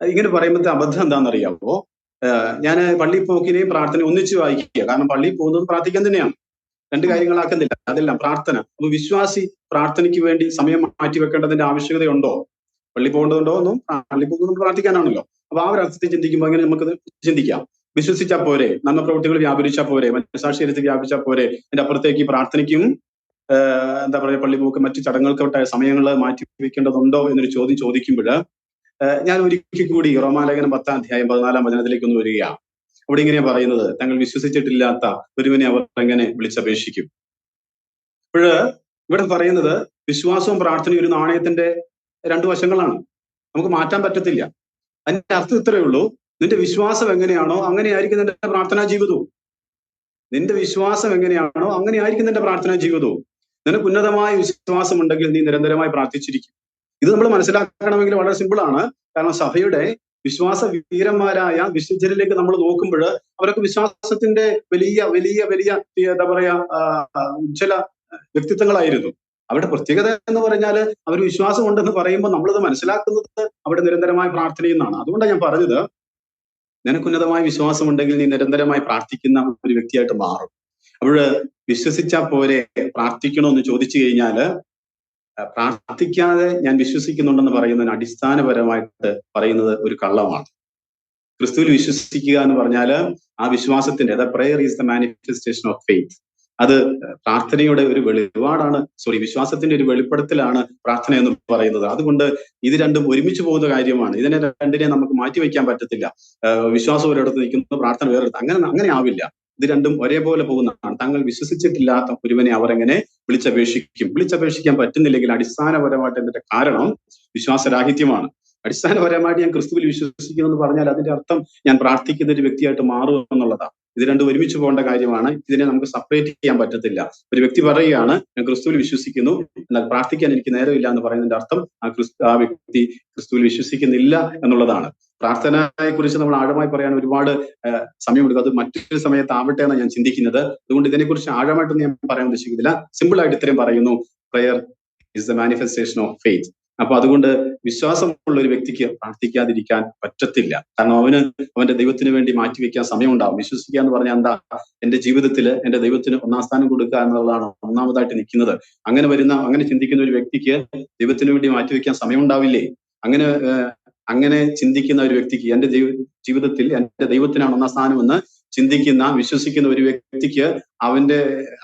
ഇങ്ങനെ പറയുമ്പോഴത്തെ അബദ്ധം എന്താണെന്നറിയാമോ ഞാൻ പള്ളി പോക്കിനെയും പ്രാർത്ഥന ഒന്നിച്ച് വായിക്കുക. കാരണം പള്ളി പോകുന്നതും പ്രാർത്ഥിക്കാൻ തന്നെയാണ്. രണ്ട് കാര്യങ്ങളാക്കുന്നില്ല. അതെല്ലാം പ്രാർത്ഥന. അപ്പൊ വിശ്വാസി പ്രാർത്ഥനയ്ക്ക് വേണ്ടി സമയം മാറ്റി വെക്കേണ്ടതിന്റെ ആവശ്യകതയുണ്ടോ? പള്ളി പോകേണ്ടതുണ്ടോ എന്നും പള്ളി പോകുന്നത് പ്രാർത്ഥിക്കാനാണല്ലോ. അപ്പൊ ആ ഒരു അർത്ഥത്തിൽ ചിന്തിക്കുമ്പോൾ അങ്ങനെ നമുക്കത് ചിന്തിക്കാം. വിശ്വസിച്ചാൽ പോരെ നന്മ പ്രവൃത്തികൾ വ്യാപരിച്ചാൽ പോരെ മനസാക്ഷിയത്തിൽ വ്യാപിച്ചാൽ പോരെ അതിന്റെ അപ്പുറത്തേക്ക് പ്രാർത്ഥനയ്ക്കും എന്താ പറയുക പള്ളി പോക്ക് മറ്റു ചടങ്ങുകൾക്കൊക്കെ സമയങ്ങൾ മാറ്റി വെക്കേണ്ടതുണ്ടോ എന്നൊരു ചോദ്യം ചോദിക്കുമ്പോൾ ഞാൻ ഒരിക്കൽ കൂടി റോമാലേഖനം പത്താം അധ്യായം പതിനാലാം വചനത്തിലേക്ക് ഒന്ന് വരിക. അവിടെ ഇങ്ങനെയാ പറയുന്നത് തങ്ങൾ വിശ്വസിച്ചിട്ടില്ലാത്ത ഒരുവനെ അവർ എങ്ങനെ വിളിച്ചപേക്ഷിക്കും? ഇപ്പോഴ് ഇവിടെ പറയുന്നത് വിശ്വാസവും പ്രാർത്ഥനയും ഒരു നാണയത്തിന്റെ രണ്ടു വശങ്ങളാണ്. നമുക്ക് മാറ്റാൻ പറ്റത്തില്ല. അതിന്റെ അർത്ഥം ഇത്രയേ ഉള്ളൂ. നിന്റെ വിശ്വാസം എങ്ങനെയാണോ അങ്ങനെയായിരിക്കും നിന്റെ പ്രാർത്ഥനാ ജീവിതവും. നിന്റെ വിശ്വാസം എങ്ങനെയാണോ അങ്ങനെയായിരിക്കും നിന്റെ പ്രാർത്ഥനാ ജീവിതവും. നിനക്ക് ഉന്നതമായ വിശ്വാസം ഉണ്ടെങ്കിൽ നീ നിരന്തരമായി പ്രാർത്ഥിച്ചിരിക്കും. ഇത് നമ്മൾ മനസ്സിലാക്കണമെങ്കിൽ വളരെ സിമ്പിൾ ആണ്. കാരണം സഭയുടെ വിശ്വാസ വീരന്മാരായ വിശുദ്ധരിലേക്ക് നമ്മൾ നോക്കുമ്പോൾ അവരൊക്കെ വിശ്വാസത്തിന്റെ വലിയ വലിയ വലിയ എന്താ പറയാ ഉജ്ജ്വല വ്യക്തിത്വങ്ങളായിരുന്നു. അവരുടെ പ്രത്യേകത എന്ന് പറഞ്ഞാൽ അവർ വിശ്വാസം ഉണ്ടെന്ന് പറയുമ്പോൾ നമ്മളത് മനസ്സിലാക്കുന്നത് അവിടെ നിരന്തരമായി പ്രാർത്ഥനയെന്നാണ് അതുകൊണ്ടാണ് ഞാൻ പറഞ്ഞത് നിനക്കുന്നതമായ വിശ്വാസം ഉണ്ടെങ്കിൽ നീ നിരന്തരമായി പ്രാർത്ഥിക്കുന്ന ഒരു വ്യക്തിയായിട്ട് മാറും. അപ്പോൾ വിശ്വസിച്ചാൽ പോരെ പ്രാർത്ഥിക്കണോ എന്ന് ചോദിച്ചു കഴിഞ്ഞാൽ പ്രാർത്ഥിക്കാതെ ഞാൻ വിശ്വസിക്കുന്നുണ്ടെന്ന് പറയുന്നതിന് അടിസ്ഥാനപരമായിട്ട് പറയുന്നത് ഒരു കള്ളമാണ്. ക്രിസ്തുവിൽ വിശ്വസിക്കുക എന്ന് പറഞ്ഞാൽ ആ വിശ്വാസത്തിന്റെ അതായത് prayer is the manifestation of faith അത് പ്രാർത്ഥനയുടെ ഒരു വെളിപാടാണ്. സോറി വിശ്വാസത്തിന്റെ ഒരു വെളിപ്പെടുത്തലാണ് പ്രാർത്ഥന എന്ന് പറയുന്നത്. അതുകൊണ്ട് ഇത് രണ്ടും ഒരുമിച്ച് പോകുന്ന കാര്യമാണ്. ഇതിനെ രണ്ടിനെ നമുക്ക് മാറ്റി വെക്കാൻ പറ്റത്തില്ല. വിശ്വാസം ഒരിടത്ത് നിൽക്കുന്നു പ്രാർത്ഥന വേറെടുത്ത് അങ്ങനെ അങ്ങനെ ആവില്ല. ഇത് രണ്ടും ഒരേപോലെ പോകുന്നതാണ്. താങ്കൾ വിശ്വസിച്ചിട്ടില്ലാത്ത ഒരുവനെ അവർ എങ്ങനെ വിളിച്ചപേക്ഷിക്കും? വിളിച്ചപേക്ഷിക്കാൻ പറ്റുന്നില്ലെങ്കിൽ അടിസ്ഥാനപരമായിട്ട് ഇതിന്റെ കാരണം? വിശ്വാസരാഹിത്യമാണ്. അടിസ്ഥാനപരമായിട്ട് ഞാൻ ക്രിസ്തുവിൽ വിശ്വസിക്കുന്നു എന്ന് പറഞ്ഞാൽ അതിന്റെ അർത്ഥം ഞാൻ പ്രാർത്ഥിക്കുന്ന ഒരു വ്യക്തിയായിട്ട് മാറും എന്നുള്ളതാണ്. ഇത് രണ്ടും ഒരുമിച്ച് പോകേണ്ട കാര്യമാണ്. ഇതിനെ നമുക്ക് സെപ്പറേറ്റ് ചെയ്യാൻ പറ്റത്തില്ല. ഒരു വ്യക്തി പറയുകയാണ് ഞാൻ ക്രിസ്തുവിൽ വിശ്വസിക്കുന്നു. എന്നാൽ പ്രാർത്ഥിക്കാൻ എനിക്ക് നേരമില്ല എന്ന് പറയുന്നതിന്റെ അർത്ഥം ആ ക്രിസ്തു ആ വ്യക്തി ക്രിസ്തുവിൽ വിശ്വസിക്കുന്നില്ല എന്നുള്ളതാണ്. പ്രാർത്ഥനയെ കുറിച്ച് നമ്മൾ ആഴമായി പറയാൻ ഒരുപാട് സമയമെടുക്കും അത് മറ്റൊരു സമയത്ത് ആവട്ടെ എന്നാണ് ഞാൻ ചിന്തിക്കുന്നത്. അതുകൊണ്ട് ഇതിനെക്കുറിച്ച് ആഴമായിട്ടൊന്നും ഞാൻ പറയാൻ ഉദ്ദേശിക്കുന്നില്ല. സിമ്പിൾ ആയിട്ട് ഇത്രയും പറയുന്നു. Prayer is the manifestation of faith അപ്പൊ അതുകൊണ്ട് വിശ്വാസമുള്ള ഒരു വ്യക്തിക്ക് പ്രാർത്ഥിക്കാതിരിക്കാൻ പറ്റത്തില്ല. കാരണം അവന് അവന്റെ ദൈവത്തിന് വേണ്ടി മാറ്റിവെക്കാൻ സമയമുണ്ടാവും. വിശ്വസിക്കുക എന്ന് പറഞ്ഞാൽ എന്താ? എന്റെ ജീവിതത്തിൽ എന്റെ ദൈവത്തിന് ഒന്നാം സ്ഥാനം കൊടുക്കുക എന്നുള്ളതാണ് ഒന്നാമതായിട്ട് നിൽക്കുന്നത്. അങ്ങനെ വരുന്ന അങ്ങനെ ചിന്തിക്കുന്ന ഒരു വ്യക്തിക്ക് ദൈവത്തിന് വേണ്ടി മാറ്റിവെക്കാൻ സമയമുണ്ടാവില്ലേ? അങ്ങനെ അങ്ങനെ ചിന്തിക്കുന്ന ഒരു വ്യക്തിക്ക് എന്റെ ജീവിതത്തിൽ എന്റെ ദൈവത്തിനാണ് ഒന്നാം സ്ഥാനമെന്ന് ചിന്തിക്കുന്ന വിശ്വസിക്കുന്ന ഒരു വ്യക്തിക്ക് അവന്റെ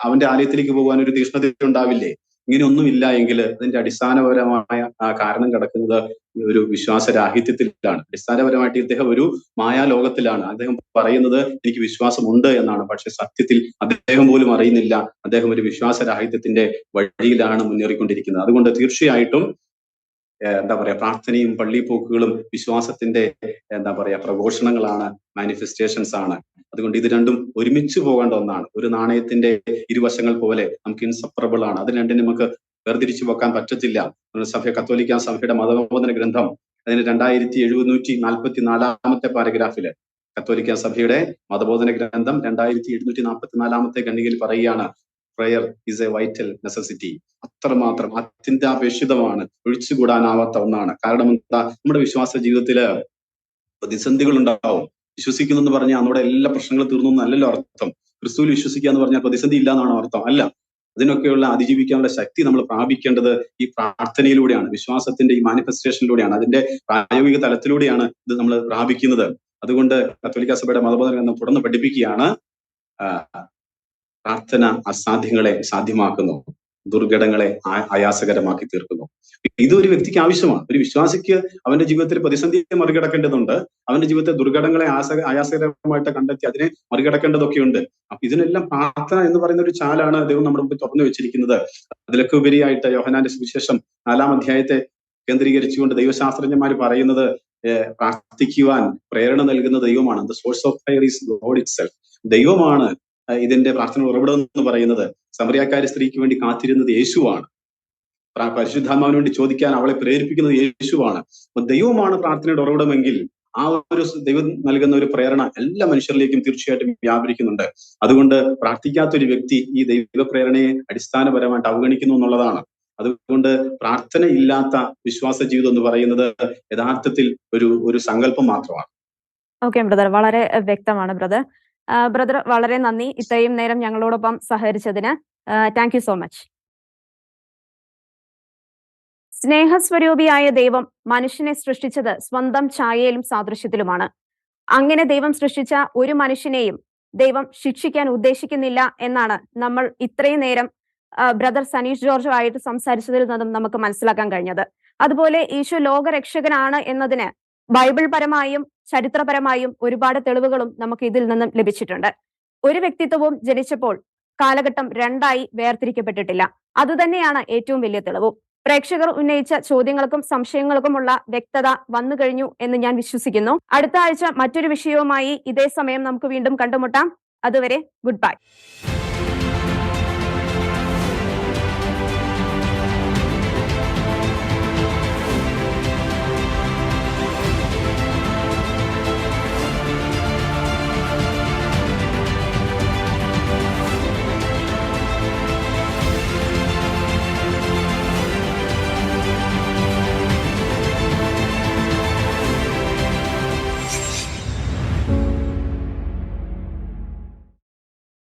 അവന്റെ ആലയത്തിലേക്ക് പോകാൻ ഒരു തീഷ്ണത ഉണ്ടാവില്ലേ ഇങ്ങനെയൊന്നും ഇല്ല എങ്കിൽ അതിന്റെ അടിസ്ഥാനപരമായ കാരണം കിടക്കുന്നത് ഒരു വിശ്വാസരാഹിത്യത്തിലാണ്. അടിസ്ഥാനപരമായിട്ട് ഇദ്ദേഹം ഒരു മായാലോകത്തിലാണ്. അദ്ദേഹം പറയുന്നത് എനിക്ക് വിശ്വാസമുണ്ട് എന്നാണ്. പക്ഷെ സത്യത്തിൽ അദ്ദേഹം പോലും അറിയുന്നില്ല. അദ്ദേഹം ഒരു വിശ്വാസരാഹിത്യത്തിന്റെ വഴിയിലാണ് മുന്നേറിക്കൊണ്ടിരിക്കുന്നത്. അതുകൊണ്ട് തീർച്ചയായിട്ടും എന്താ പറയാ പ്രാർത്ഥനയും പള്ളിപ്പോക്കുകളും വിശ്വാസത്തിന്റെ എന്താ പറയാ പ്രഘോഷണങ്ങളാണ് മാനിഫെസ്റ്റേഷൻസ് ആണ്. അതുകൊണ്ട് ഇത് രണ്ടും ഒരുമിച്ച് പോകേണ്ട ഒന്നാണ്. ഒരു നാണയത്തിന്റെ ഇരുവശങ്ങൾ പോലെ നമുക്ക് ഇൻസപ്പറബിൾ ആണ്. അത് രണ്ടിനും നമുക്ക് വേർതിരിച്ചു വെക്കാൻ പറ്റത്തില്ല. സഭ കത്തോലിക്ക സഭയുടെ മതബോധന ഗ്രന്ഥം അതിന് രണ്ടായിരത്തി എഴുന്നൂറ്റി നാൽപ്പത്തി നാലാമത്തെ പാരഗ്രാഫിൽ കത്തോലിക്ക സഭയുടെ മതബോധന ഗ്രന്ഥം രണ്ടായിരത്തി എഴുന്നൂറ്റി നാൽപ്പത്തി നാലാമത്തെ ഖണ്ഡികയിൽ പറയുകയാണ്. Prayer is a vital necessity അത്രമാത്രം അത്യന്താപേക്ഷിതമാണ് ഒഴിച്ചുകൂടാനാവാത്ത ഒന്നാണ്. കാരണം എന്താ? നമ്മുടെ വിശ്വാസ ജീവിതത്തിൽ പ്രതിസന്ധികൾ ഉണ്ടാവും. വിശ്വസിക്കുന്നു എന്ന് പറഞ്ഞാൽ നമ്മുടെ എല്ലാ പ്രശ്നങ്ങളും തീർന്നു എന്നല്ലല്ലോ അർത്ഥം. ക്രിസ്തുവിൽ വിശ്വസിക്കുക എന്ന് പറഞ്ഞാൽ പ്രതിസന്ധി ഇല്ല എന്നാണ് അർത്ഥം. അല്ല അതിനൊക്കെയുള്ള അതിജീവിക്കാനുള്ള ശക്തി നമ്മൾ പ്രാപിക്കേണ്ടത് ഈ പ്രാർത്ഥനയിലൂടെയാണ് വിശ്വാസത്തിന്റെ ഈ മാനിഫെസ്റ്റേഷനിലൂടെയാണ് അതിന്റെ പ്രായോഗിക തലത്തിലൂടെയാണ് ഇത് നമ്മൾ പ്രാപിക്കുന്നത്. അതുകൊണ്ട് കത്തോലിക്ക സഭയുടെ മതബോധന തുടർന്ന് പഠിപ്പിക്കുകയാണ് പ്രാർത്ഥന അസാധ്യങ്ങളെ സാധ്യമാക്കുന്നു. ദുർഘടങ്ങളെ ആയാസകരമാക്കി തീർക്കുന്നു. ഇത് ഒരു വ്യക്തിക്ക് ആവശ്യമാണ്. ഒരു വിശ്വാസിക്ക് അവന്റെ ജീവിതത്തിൽ പ്രതിസന്ധിയെ മറികടക്കേണ്ടതുണ്ട്. അവന്റെ ജീവിതത്തെ ദുർഘടങ്ങളെ ആസ ആയാസകരമായിട്ട് കണ്ടെത്തി അതിനെ മറികടക്കേണ്ടതൊക്കെയുണ്ട്. അപ്പൊ ഇതിനെല്ലാം പ്രാർത്ഥന എന്ന് പറയുന്ന ഒരു ചാലാണ് ദൈവം നമ്മുടെ മുമ്പിൽ തുറന്നു വെച്ചിരിക്കുന്നത്. അതിലൊക്കെ ഉപരിയായിട്ട് യോഹനാന്റെ സുവിശേഷം നാലാം അധ്യായത്തെ കേന്ദ്രീകരിച്ചുകൊണ്ട് ദൈവശാസ്ത്രജ്ഞന്മാർ പറയുന്നത് പ്രാർത്ഥിക്കുവാൻ പ്രേരണ നൽകുന്ന ദൈവമാണ്. The source of fire is God itself ദൈവമാണ് ഇതിന്റെ പ്രാർത്ഥന ഉറവിടം എന്ന് പറയുന്നത് സമറിയാക്കാരി സ്ത്രീക്ക് വേണ്ടി കാത്തിരുന്നത് യേശുവാണ്. പ്രാ- പരിശുദ്ധാത്മാവിന് വേണ്ടി ചോദിക്കാൻ അവളെ പ്രേരിപ്പിക്കുന്നത് യേശുവാണ്. അപ്പൊ ദൈവമാണ് പ്രാർത്ഥനയുടെ ഉറവിടമെങ്കിൽ ആ ഒരു ദൈവം നൽകുന്ന ഒരു പ്രേരണ എല്ലാ മനുഷ്യരിലേക്കും തീർച്ചയായിട്ടും വ്യാപരിക്കുന്നുണ്ട്. അതുകൊണ്ട് പ്രാർത്ഥിക്കാത്ത ഒരു വ്യക്തി ഈ ദൈവ പ്രേരണയെ അടിസ്ഥാനപരമായിട്ട് അവഗണിക്കുന്നു എന്നുള്ളതാണ്. അതുകൊണ്ട് പ്രാർത്ഥന ഇല്ലാത്ത വിശ്വാസ ജീവിതം എന്ന് പറയുന്നത് യഥാർത്ഥത്തിൽ ഒരു ഒരു സങ്കല്പം മാത്രമാണ്. ഓക്കെ ബ്രദർ വളരെ വ്യക്തമാണ് ബ്രദർ ബ്രദർ വളരെ നന്ദി. ഇത്രയും നേരം ഞങ്ങളോടൊപ്പം സഹകരിച്ചതിന്. Thank you so much. സ്നേഹസ്വരൂപിയായ ദൈവം മനുഷ്യനെ സൃഷ്ടിച്ചത് സ്വന്തം ഛായയിലും സാദൃശ്യത്തിലുമാണ്. അങ്ങനെ ദൈവം സൃഷ്ടിച്ച ഒരു മനുഷ്യനെയും ദൈവം ശിക്ഷിക്കാൻ ഉദ്ദേശിക്കുന്നില്ല എന്നാണ് നമ്മൾ ഇത്രയും നേരം ബ്രദർ സനീഷ് ജോർജുമായിട്ട് സംസാരിച്ചതിൽ നിന്നും നമുക്ക് മനസ്സിലാക്കാൻ കഴിഞ്ഞത്. അതുപോലെ ഈശോ ലോകരക്ഷകനാണ് എന്നതിന് ബൈബിൾ പരമായും ചരിത്രപരമായും ഒരുപാട് തെളിവുകളും നമുക്ക് ഇതിൽ നിന്നും ലഭിച്ചിട്ടുണ്ട്. ഒരു വ്യക്തിത്വവും ജനിച്ചപ്പോൾ കാലഘട്ടം രണ്ടായി വേർതിരിക്കപ്പെട്ടിട്ടില്ല. അതുതന്നെയാണ് ഏറ്റവും വലിയ തെളിവും. പ്രേക്ഷകർ ഉന്നയിച്ച ചോദ്യങ്ങൾക്കും സംശയങ്ങൾക്കുമുള്ള വ്യക്തത വന്നു കഴിഞ്ഞു എന്ന് ഞാൻ വിശ്വസിക്കുന്നു. അടുത്ത ആഴ്ച മറ്റൊരു വിഷയവുമായി ഇതേ സമയം നമുക്ക് വീണ്ടും കണ്ടുമുട്ടാം. അതുവരെ ഗുഡ് ബൈ.